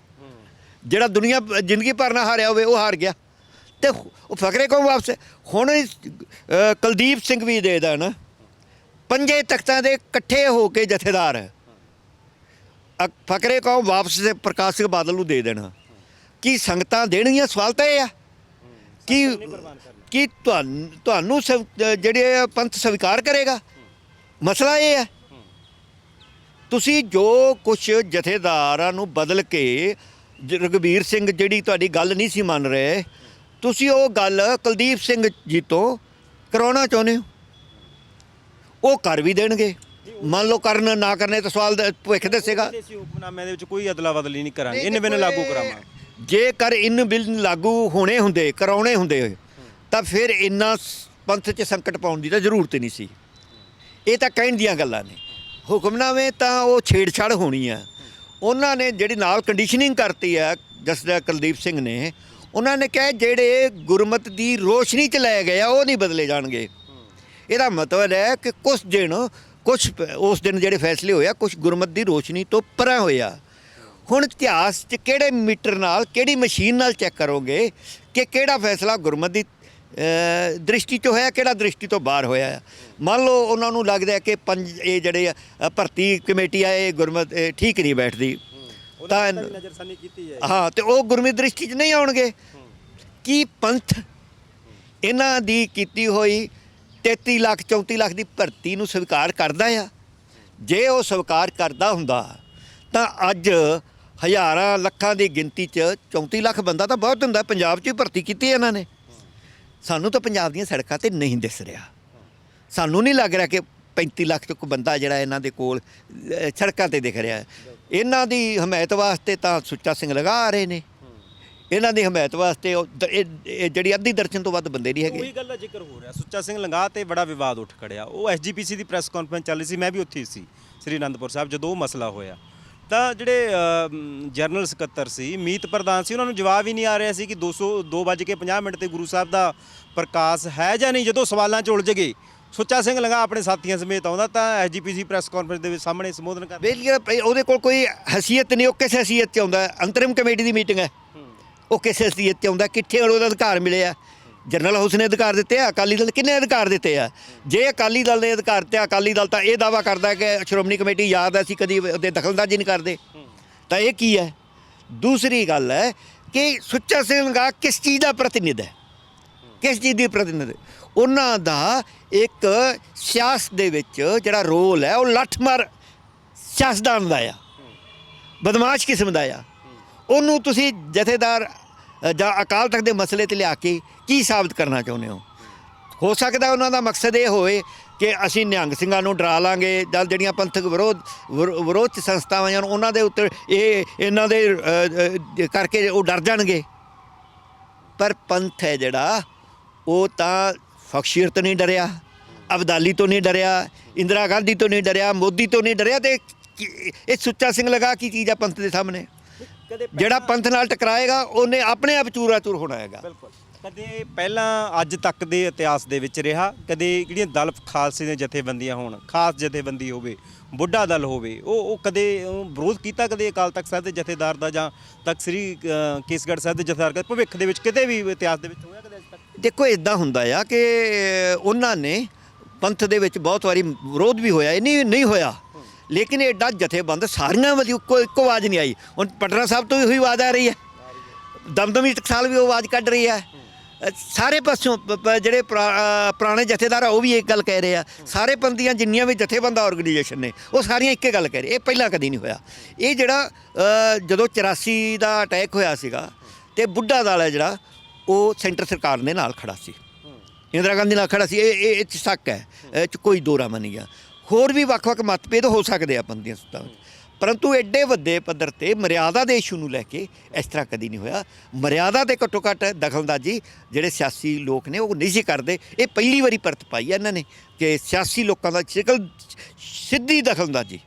ਜਿਹੜਾ ਦੁਨੀਆ, ਜ਼ਿੰਦਗੀ ਭਰ ਨਾ ਹਾਰਿਆ ਹੋਵੇ, ਉਹ ਹਾਰ ਗਿਆ। ਤੇ ਉਹ ਫਕਰੇ ਕੌਮ ਵਾਪਸ? ਹੁਣ ਕੁਲਦੀਪ ਸਿੰਘ ਵੀ ਦੇ ਦੇਣ। ਪੰਜੇ ਤਖਤਾਂ ਦੇ ਇਕੱਠੇ ਹੋ ਕੇ ਜਥੇਦਾਰ। ਹੈ ਫਕਰੇ ਕੌਮ ਵਾਪਸ ਤੇ ਪ੍ਰਕਾਸ਼ ਸਿੰਘ ਬਾਦਲ ਨੂੰ ਦੇ ਦੇਣਾ। ਕੀ ਸੰਗਤਾਂ ਦੇਣਗੀਆਂ? ਸਵਾਲ ਤਾਂ ਇਹ ਆ। ਕਿ ਕਿ ਤੁਹਾਨੂੰ ਸਵ- ਜਿਹੜੇ ਪੰਥ ਸਵੀਕਾਰ ਕਰੇਗਾ? ਮਸਲਾ ਇਹ ਹੈ ਤੁਸੀਂ ਜੋ ਕੁਝ ਜਥੇਦਾਰਾਂ ਨੂੰ ਬਦਲ ਕੇ ਜ- ਰਘਬੀਰ ਸਿੰਘ ਜਿਹੜੀ ਤੁਹਾਡੀ ਗੱਲ ਨਹੀਂ ਸੀ ਮੰਨ ਰਹੇ ਤੁਸੀਂ ਉਹ ਗੱਲ ਕੁਲਦੀਪ ਸਿੰਘ ਜੀ ਤੋਂ ਕਰਾਉਣਾ ਚਾਹੁੰਦੇ ਹੋ? ਉਹ ਕਰ ਵੀ ਦੇਣਗੇ। ਮੰਨ ਲਓ ਕਰਨ ਨਾ ਕਰਨੇ ਤਾਂ ਸਵਾਲ ਦਾ ਭਵਿੱਖ ਦੱਸੇਗਾ। ਅਸੀਂ ਹੁਕਮਨਾਮੇ ਦੇ ਵਿੱਚ ਕੋਈ ਅਦਲਾ ਬਦਲੀ ਨਹੀਂ ਕਰਾਂਗੇ। ਇਹਨੇ ਬਿਨ ਲਾਗੂ ਕਰਾਵਾਂਗੇ ਜੇਕਰ ਇਨ ਬਿੱਲ ਲਾਗੂ ਹੋਣੇ ਹੁੰਦੇ ਕਰਾਉਣੇ ਹੁੰਦੇ ਤਾਂ ਫਿਰ ਇੰਨਾ ਪੰਥ 'ਚ ਸੰਕਟ ਪਾਉਣ ਦੀ ਤਾਂ ਜ਼ਰੂਰਤ ਹੀ ਨਹੀਂ ਸੀ। ਇਹ ਤਾਂ ਕਹਿਣ ਦੀਆਂ ਗੱਲਾਂ ਨੇ। ਹੁਕਮਨਾਮੇ ਤਾਂ ਉਹ ਛੇੜਛਾੜ ਹੋਣੀ ਆ। ਉਹਨਾਂ ਨੇ ਜਿਹੜੀ ਨਾਲ ਕੰਡੀਸ਼ਨਿੰਗ ਕਰਤੀ ਆ ਜਸਦਾ ਕੁਲਦੀਪ ਸਿੰਘ ਨੇ ਉਹਨਾਂ ਨੇ ਕਿਹਾ ਜਿਹੜੇ ਗੁਰਮਤ ਦੀ ਰੋਸ਼ਨੀ 'ਚ ਲੈ ਗਏ ਆ, ਉਹ ਨਹੀਂ ਬਦਲੇ ਜਾਣਗੇ। ਇਹਦਾ ਮਤਲਬ ਹੈ ਕਿ ਕੁਝ ਦਿਨ ਕੁਝ ਉਸ ਦਿਨ ਜਿਹੜੇ ਫੈਸਲੇ ਹੋਇਆ ਕੁਝ ਗੁਰਮਤ ਦੀ ਰੋਸ਼ਨੀ ਤੋਂ ਪਰਾਂ ਹੋਇਆ ਹੁਣ ਇਤਿਹਾਸ 'ਚ ਕਿਹੜੇ ਮੀਟਰ ਨਾਲ, ਕਿਹੜੀ ਮਸ਼ੀਨ ਨਾਲ ਚੈੱਕ ਕਰੋਗੇ ਕਿ ਕਿਹੜਾ ਫੈਸਲਾ ਗੁਰਮਤ ਦੀ ਦ੍ਰਿਸ਼ਟੀ 'ਚ ਹੋਇਆ, ਕਿਹੜਾ ਦ੍ਰਿਸ਼ਟੀ ਤੋਂ ਬਾਹਰ ਹੋਇਆ ਹੈ। ਮੰਨ ਲਓ ਉਹਨਾਂ ਨੂੰ ਲੱਗਦਾ ਕਿ ਪੰਜ, ਇਹ ਜਿਹੜੇ ਭਰਤੀ ਕਮੇਟੀ ਆ, ਇਹ ਗੁਰਮਤ ਠੀਕ ਨਹੀਂ ਬੈਠਦੀ। ਤਾਂ ਨਜ਼ਰਸਾਨੀ ਕੀਤੀ ਹੈ ਹਾਂ ਤੇ ਉਹ ਗੁਰਮਤ ਦ੍ਰਿਸ਼ਟੀ 'ਚ ਨਹੀਂ ਆਉਣਗੇ। ਕੀ ਪੰਥ ਇਹਨਾਂ ਦੀ ਕੀਤੀ ਹੋਈ 33 ਲੱਖ 34 ਲੱਖ ਦੀ ਭਰਤੀ ਨੂੰ ਸਵੀਕਾਰ ਕਰਦਾ ਆ? ਜੇ ਉਹ ਸਵੀਕਾਰ ਕਰਦਾ ਹੁੰਦਾ ਤਾਂ ਅੱਜ ਹਜ਼ਾਰਾਂ ਲੱਖਾਂ ਦੀ ਗਿਣਤੀ 'ਚ 34 ਲੱਖ ਬੰਦਾ ਤਾਂ ਬਹੁਤ ਹੁੰਦਾ ਪੰਜਾਬ 'ਚ ਹੀ ਭਰਤੀ ਕੀਤੀ ਇਹਨਾਂ ਨੇ। ਸਾਨੂੰ ਤਾਂ ਪੰਜਾਬ ਦੀਆਂ ਸੜਕਾਂ ਤੇ ਨਹੀਂ ਦਿਸ ਰਿਹਾ। ਸਾਨੂੰ ਨਹੀਂ ਲੱਗ ਰਿਹਾ ਕਿ 35 ਲੱਖ ਤੋਂ ਕੋਈ ਬੰਦਾ ਜਿਹੜਾ ਇਹਨਾਂ ਦੇ ਕੋਲ ਸੜਕਾਂ ਤੇ ਦਿਖ ਰਿਹਾ। ਹੈ। ਇਹਨਾਂ ਦੀ ਹਮਾਇਤ ਵਾਸਤੇ ਤਾਂ ਸੁੱਚਾ ਸਿੰਘ ਲਗਾ ਆ ਰਹੇ ਨੇ। ਇਹਨਾਂ ਦੀ ਹਮਾਇਤ ਵਾਸਤੇ ਉਹ ਦ- ਇਹ ਇਹ ਜਿਹੜੀ ਅੱਧੀ ਦਰਜਨ ਤੋਂ ਵੱਧ ਬੰਦੇ ਨਹੀਂ ਹੈਗੇ। ਉਹੀ ਗੱਲ ਦਾ ਜ਼ਿਕਰ ਹੋ ਰਿਹਾ। ਸੁੱਚਾ ਸਿੰਘ ਲੰਗਾ ਤੇ ਬੜਾ ਵਿਵਾਦ ਉੱਠ ਖੜਿਆ। ਉਹ ਐਸਜੀਪੀਸੀ ਦੀ ਪ੍ਰੈਸ ਕਾਨਫਰੰਸ ਚੱਲ ਰਹੀ ਸੀ ਮੈਂ ਵੀ ਉੱਥੇ ਹੀ ਸੀ ਸ੍ਰੀ ਅਨੰਦਪੁਰ ਸਾਹਿਬ ਜਦੋਂ ਉਹ ਮਸਲਾ ਹੋਇਆ। ਤਾਂ ਜਿਹੜੇ ਅਮ, ਜਨਰਲ ਸਕੱਤਰ ਸੀ ਮੀਤ ਪ੍ਰਧਾਨ ਸੀ ਉਹਨਾਂ ਨੂੰ ਜਵਾਬ ਹੀ ਨਹੀਂ ਆ ਰਿਹਾ ਸੀ ਕਿ 200 2:50 ਮਿੰਟ ਤੇ ਗੁਰੂ ਸਾਹਿਬ ਦਾ ਪ੍ਰਕਾਸ਼ ਹੈ ਜਾਂ ਨਹੀਂ। ਜਦੋਂ ਸਵਾਲਾਂ 'ਚ ਉਲਝ ਗਏ ਸੁੱਚਾ ਸਿੰਘ ਲੰਗਾ ਆਪਣੇ ਸਾਥੀਆਂ ਸਮੇਤ ਆਉਂਦਾ ਤਾਂ ਐਸਜੀਪੀਸੀ ਪ੍ਰੈਸ ਕਾਨਫਰੰਸ ਦੇ ਵਿੱਚ ਸਾਹਮਣੇ ਸੰਬੋਧਨ ਕਰਦਾ ਬੇਲੀਆ ਉਹਦੇ ਕੋਲ ਕੋਈ ਹਸੀਅਤ ਨਹੀਂ ਉਹ ਕਿਸ ਹਸੀਅਤ 'ਚ ਆਉਂਦਾ? ਅੰਤਰਿਮ ਕਮੇਟੀ ਦੀ ਮੀਟਿੰਗ ਹੈ। ਉਹ ਕਿਸ ਹਸੀਅਤ 'ਚ ਆਉਂਦਾ ਕਿੱਥੇ ਉਹਦਾ ਅਧਿਕਾਰ ਮਿਲਿਆ? ਜਨਰਲ ਹਾਊਸ ਨੇ ਅਧਿਕਾਰ ਦਿੱਤੇ ਆ ਅਕਾਲੀ ਦਲ ਕਿੰਨੇ ਅਧਿਕਾਰ ਦਿੱਤੇ ਆ? ਜੇ ਅਕਾਲੀ ਦਲ ਨੇ ਅਧਿਕਾਰ ਦਿੱਤੇ ਆ, ਅਕਾਲੀ ਦਲ ਤਾਂ ਇਹ ਦਾਵਾ ਕਰਦਾ ਕਿ ਸ਼੍ਰੋਮਣੀ ਕਮੇਟੀ ਯਾਦ ਹੈ ਅਸੀਂ ਕਦੀ ਉਹਦੇ ਦਖਲਅੰਦਾਜ਼ੀ ਨਹੀਂ ਕਰਦੇ। ਤਾਂ ਇਹ ਕੀ ਹੈ? ਦੂਸਰੀ ਗੱਲ ਹੈ ਕਿ ਸੁੱਚਾ ਸਿੰਘ ਲੰਗਾ ਕਿਸ ਚੀਜ਼ ਦਾ ਪ੍ਰਤੀਨਿਧ ਹੈ? ਕਿਸ ਚੀਜ਼ ਦੀ ਪ੍ਰਤੀਨਿਧ ਉਹਨਾਂ ਦਾ ਇੱਕ ਸਿਆਸਤ ਦੇ ਵਿੱਚ ਜਿਹੜਾ ਰੋਲ ਹੈ, ਉਹ ਲੱਠਮਾਰ ਸਿਆਸਤਦਾਨ ਦਾ ਆ। ਬਦਮਾਸ਼ ਕਿਸਮ ਦਾ ਆ। ਉਹਨੂੰ ਤੁਸੀਂ ਜਥੇਦਾਰ ਜਾਂ ਅਕਾਲ ਤਖਤ ਦੇ ਮਸਲੇ ਤੇ ਲਿਆ ਕੇ ਕੀ ਸਾਬਤ ਕਰਨਾ ਚਾਹੁੰਦੇ ਹੋ? ਹੋ ਸਕਦਾ ਉਹਨਾਂ ਦਾ ਮਕਸਦ ਇਹ ਹੋਵੇ ਕਿ ਅਸੀਂ ਨਿਹੰਗ ਸਿੰਘਾਂ ਨੂੰ ਡਰਾ ਲਾਂਗੇ, ਜਾਂ ਜਿਹੜੀਆਂ ਪੰਥਕ ਵਿਰੋਧ, ਵਿਰੋ- ਵਿਰੋਧ ਸੰਸਥਾਵਾਂ ਹਨ ਉਹਨਾਂ ਦੇ ਉੱਤੇ ਇਹ, ਇਹਨਾਂ ਦੇ ਕਰਕੇ ਉਹ ਡਰ ਜਾਣਗੇ। ਪਰ ਪੰਥ ਹੈ ਜਿਹੜਾ, ਉਹ ਤਾਂ ਫਕਸ਼ੀਰ ਤੋਂ ਨਹੀਂ ਡਰਿਆ ਅਬਦਾਲੀ ਤੋਂ ਨਹੀਂ ਡਰਿਆ ਇੰਦਰਾ ਗਾਂਧੀ ਤੋਂ ਨਹੀਂ ਡਰਿਆ ਮੋਦੀ ਤੋਂ ਨਹੀਂ ਡਰਿਆ ਤੇ ਇਹ ਸੁੱਚਾ ਸਿੰਘ ਲਗਾ ਕੀ ਚੀਜ਼ ਆ ਪੰਥ ਦੇ ਸਾਹਮਣੇ? ਜਿਹੜਾ ਪੰਥ ਨਾਲ ਟਕਰਾਏਗਾ ਉਹਨੇ ਆਪਣੇ ਆਪ ਚੂਰਾ ਚੂਰ ਹੋਣਾ ਹੈਗਾ। ਬਿਲਕੁਲ। ਕਦੇ ਪਹਿਲਾਂ ਅੱਜ ਤੱਕ ਦੇ ਇਤਿਹਾਸ ਦੇ ਵਿੱਚ ਰਿਹਾ ਕਦੇ ਜਿਹੜੀਆਂ ਦਲ ਖਾਲਸੇ ਦੀਆਂ ਜਥੇਬੰਦੀਆਂ ਹੋਣ ਖਾਸ ਜਥੇਬੰਦੀ ਹੋਵੇ ਬੁੱਢਾ ਦਲ ਹੋਵੇ ਉਹ ਉਹ ਕਦੇ ਵਿਰੋਧ ਕੀਤਾ ਕਦੇ ਅਕਾਲ ਤਖਤ ਸਾਹਿਬ ਦੇ ਜਥੇਦਾਰ ਦਾ ਜਾਂ ਤਖਤ ਸ੍ਰੀ ਕੇਸਗੜ੍ਹ ਸਾਹਿਬ ਦੇ ਜਥੇਦਾਰ ਦਾ ਭਵਿੱਖ ਦੇ ਵਿੱਚ ਕਿਤੇ ਵੀ ਇਤਿਹਾਸ ਦੇ ਵਿੱਚ ਹੋਇਆ ਦੇਖੋ ਇਦਾਂ ਹੁੰਦਾ ਆ ਕਿ ਉਹਨਾਂ ਨੇ ਪੰਥ ਦੇ ਵਿੱਚ ਬਹੁਤ ਵਾਰੀ ਵਿਰੋਧ ਵੀ ਹੋਇਆ, ਇਹ ਨਹੀਂ ਨਹੀਂ ਹੋਇਆ। ਲੇਕਿਨ ਐਡਾ ਜਥੇਬੰਦ ਸਾਰੀਆਂ ਵਾਲੀ ਇੱਕੋ ਇੱਕੋ ਆਵਾਜ਼ ਨਹੀਂ ਆਈ। ਹੁਣ ਪਟਨਾ ਸਾਹਿਬ ਤੋਂ ਵੀ ਉਹੀ ਆਵਾਜ਼ ਆ ਰਹੀ ਹੈ। ਦਮਦਮੀ ਟਕਸਾਲ ਵੀ ਉਹ ਆਵਾਜ਼ ਕੱਢ ਰਹੀ ਹੈ। ਸਾਰੇ ਪਾਸੋਂ ਜਿਹੜੇ ਪੁਰਾ- ਪੁਰਾਣੇ ਜਥੇਦਾਰ ਆ, ਉਹ ਵੀ ਇੱਕ ਗੱਲ ਕਹਿ ਰਹੇ ਆ। ਸਾਰੇ ਪੰਥੀਆਂ ਜਿੰਨੀਆਂ ਵੀ ਜਥੇਬੰਦਾ ਆਰਗੇਨਾਈਜੇਸ਼ਨ ਨੇ, ਉਹ ਸਾਰੀਆਂ ਇੱਕੇ ਗੱਲ ਕਹਿ ਰਹੇ। ਇਹ ਪਹਿਲਾਂ ਕਦੀ ਨਹੀਂ ਹੋਇਆ। ਇਹ ਜਿਹੜਾ ਜਦੋਂ 84 ਦਾ ਅਟੈਕ ਹੋਇਆ ਸੀਗਾ, ਤੇ ਬੁੱਢਾ ਦਲ ਹੈ ਜਿਹੜਾ ਉਹ ਸੈਂਟਰ ਸਰਕਾਰ ਦੇ ਨਾਲ ਖੜਾ ਸੀ। ਇੰਦਰਾ ਗਾਂਧੀ ਨਾਲ ਖੜਾ ਸੀ। ਇਹ ਇਹ ਇਹ 'ਚ ਸ਼ੱਕ ਹੈ। ਇਹ 'ਚ ਕੋਈ ਦੋਰਾ ਨਹੀਂ ਆ। ਹੋਰ ਵੀ ਵੱਖ-ਵੱਖ ਮਤਭੇਦ ਹੋ ਸਕਦੇ ਆ ਬੰਦੀਆਂ ਸੱਤਾਂ ਵਿੱਚ। ਪਰੰਤੂ ਐਡੇ ਵੱਡੇ ਪੱਧਰ ਤੇ ਮਰਿਆਦਾ ਦੇ ਇਸ਼ੂ ਨੂੰ ਲੈ ਕੇ ਇਸ ਤਰ੍ਹਾਂ ਕਦੀ ਨਹੀਂ ਹੋਇਆ। ਮਰਿਆਦਾ ਦੇ ਘੱਟੋ ਘੱਟ ਦਖਲਅੰਦਾਜ਼ੀ ਜਿਹੜੇ ਸਿਆਸੀ ਲੋਕ ਨੇ, ਉਹ ਨਹੀਂ ਸੀ ਕਰਦੇ। ਇਹ ਪਹਿਲੀ ਵਾਰੀ ਪਰਤ ਪਾਈ ਹੈ ਇਹਨਾਂ ਨੇ ਕਿ ਸਿਆਸੀ ਲੋਕਾਂ ਦਾ ਸ਼ਿਕਲ ਸਿੱਧੀ ਦਖਲਅੰਦਾਜ਼ੀ।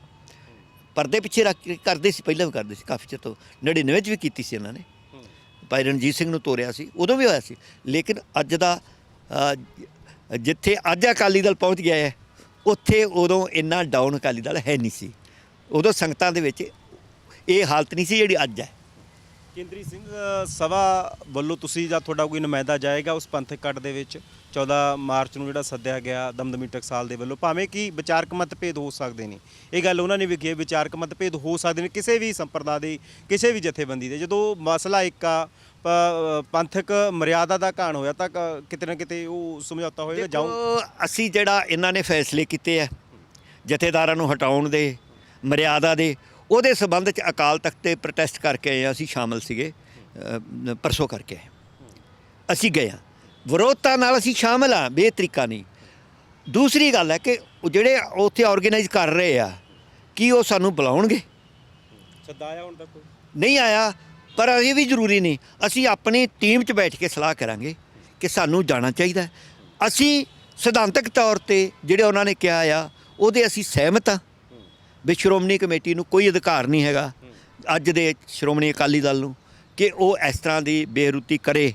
ਪਰਦੇ ਪਿੱਛੇ ਰੱਖ ਕੇ ਕਰਦੇ ਸੀ, ਪਹਿਲਾਂ ਵੀ ਕਰਦੇ ਸੀ, ਕਾਫੀ ਚਿਰ ਤੋਂ। 99 ਚ ਵੀ ਕੀਤੀ ਸੀ ਇਹਨਾਂ ਨੇ। ਭਾਈ ਰਣਜੀਤ ਸਿੰਘ ਨੂੰ ਤੋਰਿਆ ਸੀ, ਉਦੋਂ ਵੀ ਹੋਇਆ ਸੀ। ਲੇਕਿਨ ਅੱਜ ਦਾ ਜਿੱਥੇ ਅੱਜ ਅਕਾਲੀ ਦਲ ਪਹੁੰਚ ਗਿਆ ਹੈ, ਉੱਥੇ ਉਦੋਂ ਇੰਨਾ ਡਾਊਨ ਅਕਾਲੀ ਦਲ ਹੈ ਨਹੀਂ ਸੀ। ਉਦੋਂ ਸੰਗਤਾਂ ਦੇ ਵਿੱਚ ਇਹ ਹਾਲਤ ਨਹੀਂ ਸੀ ਜਿਹੜੀ ਅੱਜ ਹੈ। ਕੇਂਦਰੀ ਸਿੰਘ ਸਭਾ ਵੱਲੋਂ ਤੁਸੀਂ ਜਾਂ ਤੁਹਾਡਾ ਕੋਈ ਨੁਮਾਇੰਦਾ ਜਾਏਗਾ ਉਸ ਪੰਥਕ ਕੱਟ ਦੇ ਵਿੱਚ? 14 ਮਾਰਚ ਨੂੰ ਜਿਹੜਾ ਸੱਦਿਆ ਗਿਆ ਦਮਦਮੀ ਟਕਸਾਲ ਦੇ ਵੱਲੋਂ ਭਾਵੇਂ ਕਿ ਵਿਚਾਰਕ ਮਤਭੇਦ ਹੋ ਸਕਦੇ ਨੇ। ਇਹ ਗੱਲ ਉਹਨਾਂ ਨੇ ਵੀ ਕਹੀ ਵਿਚਾਰਕ ਮਤਭੇਦ ਹੋ ਸਕਦੇ ਨੇ ਕਿਸੇ ਵੀ ਸੰਪਰਦਾ ਦੇ ਕਿਸੇ ਵੀ ਜਥੇਬੰਦੀ ਦੇ। ਜਦੋਂ ਮਸਲਾ ਇੱਕ ਆ ਪ- ਪੰਥਕ ਮਰਿਆਦਾ ਦਾ ਘਾਣ ਹੋਇਆ ਤਾਂ ਕ- ਕਿਤੇ ਨਾ ਕਿਤੇ ਉਹ ਸਮਝੌਤਾ ਹੋਏਗਾ ਦੇਖੋ, ਅਸੀਂ ਜਿਹੜਾ ਇਹਨਾਂ ਨੇ ਫੈਸਲੇ ਕੀਤੇ ਆ ਜਥੇਦਾਰਾਂ ਨੂੰ ਹਟਾਉਣ ਦੇ ਮਰਿਆਦਾ ਦੇ ਉਹਦੇ ਸਬੰਧ ਚ ਅਕਾਲ ਤਖਤ ਤੇ ਪ੍ਰੋਟੈਸਟ ਕਰਕੇ ਆਏ ਹਾਂ, ਅਸੀਂ ਸ਼ਾਮਲ ਸੀਗੇ ਅ, ਪਰਸੋਂ ਕਰਕੇ ਆਏ। ਅਸੀਂ ਗਏ ਹਾਂ ਵਿਰੋਧਤਾ ਨਾਲ ਅਸੀਂ ਸ਼ਾਮਲ ਆ ਬੇਤਰੀਕਾ ਨਹੀਂ ਦੂਸਰੀ ਗੱਲ ਹੈ ਕਿ ਉਹ ਜਿਹੜੇ ਉੱਥੇ ਆਰਗੇਨਾਈਜ਼ ਕਰ ਰਹੇ ਆ ਕੀ ਉਹ ਸਾਨੂੰ ਬੁਲਾਉਣਗੇ? ਸੱਦਾ ਆਇਆ ਹੁਣ ਤੱਕ ਨਹੀਂ ਆਇਆ ਪਰ ਇਹ ਵੀ ਜ਼ਰੂਰੀ ਨਹੀਂ। ਅਸੀਂ ਆਪਣੀ ਟੀਮ 'ਚ ਬੈਠ ਕੇ ਸਲਾਹ ਕਰਾਂਗੇ ਕਿ ਸਾਨੂੰ ਜਾਣਾ ਚਾਹੀਦਾ ਹੈ। ਅਸੀਂ ਸਿਧਾਂਤਕ ਤੌਰ ਤੇ ਜਿਹੜੇ ਉਹਨਾਂ ਨੇ ਕਿਹਾ ਆ ਉਹਦੇ ਅਸੀਂ ਸਹਿਮਤ ਹਾਂ। ਵੀ ਸ਼੍ਰੋਮਣੀ ਕਮੇਟੀ ਨੂੰ ਕੋਈ ਅਧਿਕਾਰ ਨਹੀਂ ਹੈਗਾ ਅੱਜ ਦੇ ਸ਼੍ਰੋਮਣੀ ਅਕਾਲੀ ਦਲ ਨੂੰ ਕਿ ਉਹ ਇਸ ਤਰ੍ਹਾਂ ਦੀ ਬੇਰੁਤੀ ਕਰੇ।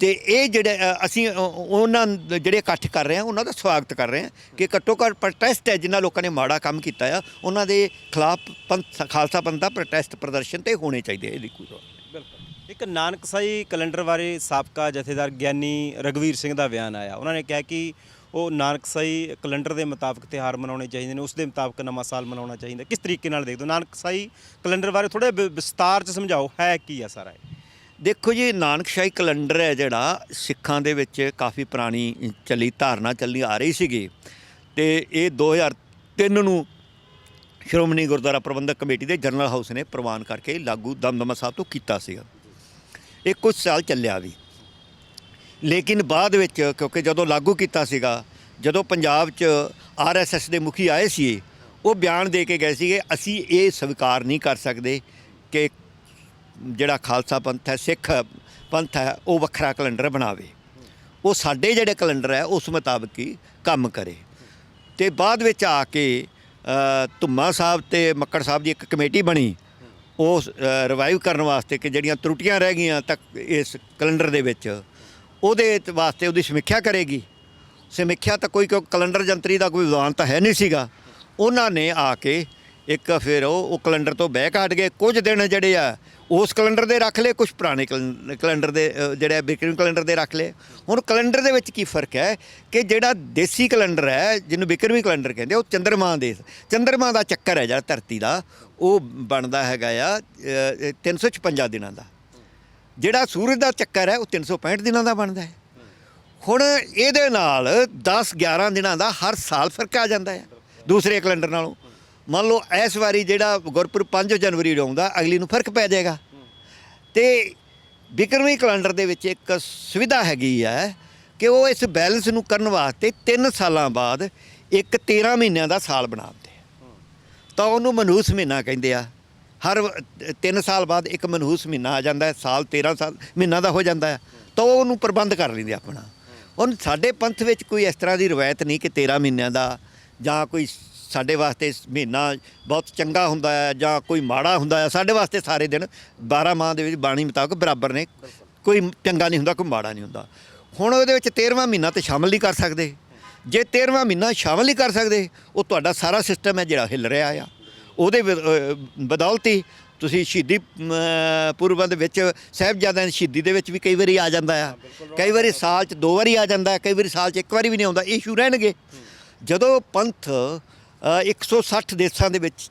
ਤੇ ਇਹ ਜਿਹੜੇ ਅ, ਅਸੀਂ ਅ, ਉਹਨਾਂ ਜਿਹੜੇ ਇਕੱਠ ਕਰ ਰਹੇ ਹਾਂ ਉਹਨਾਂ ਦਾ ਸਵਾਗਤ ਕਰ ਰਹੇ ਹਾਂ ਕਿ ਘੱਟੋ ਘੱਟ ਪ੍ਰੋਟੈਸਟ ਹੈ ਜਿਨ੍ਹਾਂ ਲੋਕਾਂ ਨੇ ਮਾੜਾ ਕੰਮ ਕੀਤਾ ਆ ਉਹਨਾਂ ਦੇ ਖਿਲਾਫ ਪੰਥ ਖਾਲਸਾ ਪੰਥ ਦਾ ਪ੍ਰੋਟੈਸਟ ਪ੍ਰਦਰਸ਼ਨ ਤੇ ਹੋਣੇ ਚਾਹੀਦੇ ਇਹਦੀ ਕੋਈ ਬਿਲਕੁਲ। ਇੱਕ ਨਾਨਕ ਨਾਨਕਸਾਈ ਕੈਲੰਡਰ ਬਾਰੇ ਸਾਬਕਾ ਜਥੇਦਾਰ ਗਿਆਨੀ ਰਗਵੀਰ ਸਿੰਘ ਦਾ ਬਿਆਨ ਆਇਆ। ਉਹਨਾਂ ਨੇ ਕਿਹਾ ਕਿ ਉਹ ਨਾਨਕ ਨਾਨਕਸਾਈ ਕੈਲੰਡਰ ਦੇ ਮੁਤਾਬਕ ਤਿਉਹਾਰ ਮਨਾਉਣੇ ਚਾਹੀਦੇ ਨੇ ਉਸ ਦੇ ਮੁਤਾਬਕ ਨਵਾਂ ਸਾਲ ਮਨਾਉਣਾ ਚਾਹੀਦਾ। ਕਿਸ ਤਰੀਕੇ ਨਾਲ ਦੇਖਦੇ ਹੋ? ਨਾਨਕਸਾਈ ਕੈਲੰਡਰ ਬਾਰੇ ਥੋੜਾ ਵਿਸਤਾਰ ਚ ਸਮਝਾਓ ਹੈ ਕੀ ਆ ਸਾਰਾ ਇਹ? ਦੇਖੋ ਜੀ ਨਾਨਕਸ਼ਾਹੀ ਕੈਲੰਡਰ ਹੈ ਜਿਹੜਾ, ਸਿੱਖਾਂ ਦੇ ਵਿੱਚ ਕਾਫੀ ਪੁਰਾਣੀ ਚੱਲੀ, ਧਾਰਨਾ ਚੱਲੀ ਆ ਰਹੀ ਸੀਗੀ ਤੇ ਇਹ 2003 ਨੂੰ ਸ਼੍ਰੋਮਣੀ ਗੁਰਦੁਆਰਾ ਪ੍ਰਬੰਧਕ ਕਮੇਟੀ ਦੇ ਜਨਰਲ ਹਾਊਸ ਨੇ ਪ੍ਰਵਾਨ ਕਰਕੇ ਲਾਗੂ ਦਮਦਮਾ ਸਾਹਿਬ ਤੋਂ ਕੀਤਾ ਸੀਗਾ। ਇਹ ਕੁਝ ਸਾਲ ਚੱਲਿਆ ਵੀ। ਲੇਕਿਨ ਬਾਅਦ ਵਿੱਚ, ਕਿਉਂਕਿ ਜਦੋਂ ਲਾਗੂ ਕੀਤਾ ਸੀਗਾ, ਜਦੋਂ ਪੰਜਾਬ 'ਚ ਆਰਐਸਐਸ ਦੇ ਮੁਖੀ ਆਏ ਸੀ, ਉਹ ਬਿਆਨ ਦੇ ਕੇ ਗਏ ਸੀਗੇ, ਅਸੀਂ ਇਹ ਸਵੀਕਾਰ ਨਹੀਂ ਕਰ ਸਕਦੇ ਕਿ ਜਿਹੜਾ ਖਾਲਸਾ ਪੰਥ ਹੈ, ਸਿੱਖ ਪੰਥ ਹੈ, ਉਹ ਵੱਖਰਾ ਕੈਲੰਡਰ ਬਣਾਵੇ। ਉਹ ਸਾਡੇ ਜਿਹੜੇ ਕੈਲੰਡਰ ਹੈ, ਉਸ ਮੁਤਾਬਕ ਹੀ ਕੰਮ ਕਰੇ। ਤੇ ਬਾਅਦ ਵਿੱਚ ਆ ਕੇ ਧੁੰਮਾ ਸਾਹਿਬ ਤੇ ਮੱਕੜ ਸਾਹਿਬ ਦੀ ਇੱਕ ਕਮੇਟੀ ਬਣੀ। ਉਹ ਰਿਵਾਈਵ ਕਰਨ ਵਾਸਤੇ ਕਿ ਜਿਹੜੀਆਂ ਤਰੁੱਟੀਆਂ ਰਹਿ ਗਈਆਂ ਤੱਕ ਇਸ ਕੈਲੰਡਰ ਦੇ ਵਿੱਚ, ਉਹਦੇ ਵਾਸਤੇ ਉਹਦੀ ਸਮੀਖਿਆ ਕਰੇਗੀ। ਸਮੀਖਿਆ ਤਾਂ ਕੋਈ ਕਿਉਂ ਕੈਲੰਡਰ ਜੰਤਰੀ ਦਾ ਕੋਈ ਵਿਦਵਾਨ ਤਾਂ ਹੈ ਨਹੀਂ ਸੀਗਾ। ਉਹਨਾਂ ਨੇ ਆ ਕੇ ਇੱਕ ਫਿਰ ਉਹ ਉਹ ਕੈਲੰਡਰ ਤੋਂ ਬਹਿ ਕੱਢ ਗਏ। ਕੁਝ ਦਿਨ ਜਿਹੜੇ ਆ ਉਸ ਕੈਲੰਡਰ ਦੇ ਰੱਖ ਲਏ ਕੁਝ ਪੁਰਾਣੇ ਕੈਲੰ- ਕੈਲੰਡਰ ਦੇ ਅ, ਜਿਹੜੇ ਬਿਕਰਮ ਕੈਲੰਡਰ ਦੇ ਰੱਖ ਲਏ। ਹੁਣ ਕੈਲੰਡਰ ਦੇ ਵਿੱਚ ਕੀ ਫ਼ਰਕ ਹੈ ਕਿ ਜਿਹੜਾ ਦੇਸੀ ਕੈਲੰਡਰ ਹੈ ਜਿਹਨੂੰ ਬਿਕਰਮੀ ਕੈਲੰਡਰ ਕਹਿੰਦੇ ਉਹ ਚੰਦਰਮਾ ਦੇ ਚੰਦਰਮਾ ਦਾ ਚੱਕਰ ਹੈ ਜਿਹੜਾ ਧਰਤੀ ਦਾ ਉਹ ਬਣਦਾ ਹੈਗਾ ਆ ਅ, 356 ਦਿਨਾਂ ਦਾ। ਜਿਹੜਾ ਸੂਰਜ ਦਾ ਚੱਕਰ ਹੈ ਉਹ 365 ਦਿਨਾਂ ਦਾ ਬਣਦਾ ਹੈ। ਹੁਣ ਇਹਦੇ ਨਾਲ 10 11 ਦਿਨਾਂ ਦਾ ਹਰ ਸਾਲ ਫ਼ਰਕ ਆ ਜਾਂਦਾ ਹੈ ਦੂਸਰੇ ਕੈਲੰਡਰ ਨਾਲੋਂ। ਮੰਨ ਲਓ ਇਸ ਵਾਰੀ ਜਿਹੜਾ ਗੁਰਪੁਰਬ 5 ਜਨਵਰੀ ਨੂੰ ਆਉਂਦਾ, ਅਗਲੀ ਨੂੰ ਫ਼ਰਕ ਪੈ ਜਾਏਗਾ। ਤੇ ਵਿਕਰਮੀ ਕੈਲੰਡਰ ਦੇ ਵਿੱਚ ਇੱਕ ਸੁਵਿਧਾ ਹੈਗੀ ਹੈ ਕਿ ਉਹ ਇਸ ਬੈਲੈਂਸ ਨੂੰ ਕਰਨ ਵਾਸਤੇ 3 ਸਾਲਾਂ ਬਾਅਦ ਇੱਕ 13 ਮਹੀਨਿਆਂ ਦਾ ਸਾਲ ਬਣਾਉਂਦੇ ਆ। ਤਾਂ ਉਹਨੂੰ ਮਨਹੂਸ ਮਹੀਨਾ ਕਹਿੰਦੇ ਆ। ਹਰ 3 ਸਾਲ ਬਾਅਦ ਇੱਕ ਮਨਹੂਸ ਮਹੀਨਾ ਆ ਜਾਂਦਾ ਹੈ, ਸਾਲ 13 ਸਾਲ, ਮਹੀਨਾ ਦਾ ਹੋ ਜਾਂਦਾ ਹੈ। ਤਾਂ ਉਹ ਉਹਨੂੰ ਪ੍ਰਬੰਧ ਕਰ ਲੈਂਦੇ ਆਪਣਾ। ਹੁਣ ਸਾਡੇ ਪੰਥ ਵਿੱਚ ਕੋਈ ਇਸ ਤਰ੍ਹਾਂ ਦੀ ਰਵਾਇਤ ਨਹੀਂ ਕਿ 13 ਮਹੀਨਿਆਂ ਦਾ ਜਾਂ ਕੋਈ ਸਾਡੇ ਵਾਸਤੇ ਮਹੀਨਾ ਬਹੁਤ ਚੰਗਾ ਹੁੰਦਾ ਹੈ ਜਾਂ ਕੋਈ ਮਾੜਾ ਹੁੰਦਾ ਹੈ ਸਾਡੇ ਵਾਸਤੇ ਸਾਰੇ ਦਿਨ 12 ਮਾਹ ਦੇ ਵਿੱਚ ਬਾਣੀ ਮੁਤਾਬਕ ਬਰਾਬਰ ਨੇ। ਕੋਈ ਚੰਗਾ ਨਹੀਂ ਹੁੰਦਾ ਕੋਈ ਮਾੜਾ ਨਹੀਂ ਹੁੰਦਾ। ਹੁਣ ਉਹਦੇ ਵਿੱਚ 13ਵਾਂ ਮਹੀਨਾ ਤੇ ਸ਼ਾਮਲ ਨਹੀਂ ਕਰ ਸਕਦੇ। ਜੇ 13ਵਾਂ ਮਹੀਨਾ ਸ਼ਾਮਲ ਨਹੀਂ ਕਰ ਸਕਦੇ ਉਹ ਤੁਹਾਡਾ ਸਾਰਾ ਸਿਸਟਮ ਹੈ ਜਿਹੜਾ ਹਿੱਲ ਰਿਹਾ ਆ। ਉਹਦੇ ਵਿ- ਅਹ ਤੁਸੀਂ ਸ਼ਹੀਦੀ ਅਮ, ਪੁਰਬਾਂ ਦੇ ਵਿੱਚ ਸਾਹਿਬਜ਼ਾਦਿਆਂ ਦੀ ਸ਼ਹੀਦੀ ਦੇ ਵਿੱਚ ਵੀ ਕਈ ਵਾਰੀ ਆ ਜਾਂਦਾ ਆ। ਕਈ ਵਾਰੀ ਸਾਲ 'ਚ ਦੋ ਵਾਰੀ ਆ ਜਾਂਦਾ ਕਈ ਵਾਰੀ ਸਾਲ 'ਚ ਇੱਕ ਵਾਰੀ ਵੀ ਨਹੀਂ ਆਉਂਦਾ ਇਹ ਇਸ਼ੂ ਰਹਿਣਗੇ। ਜਦੋਂ ਪੰਥ 160 ਦੇਸ਼ਾਂ ਦੇ ਵਿੱਚ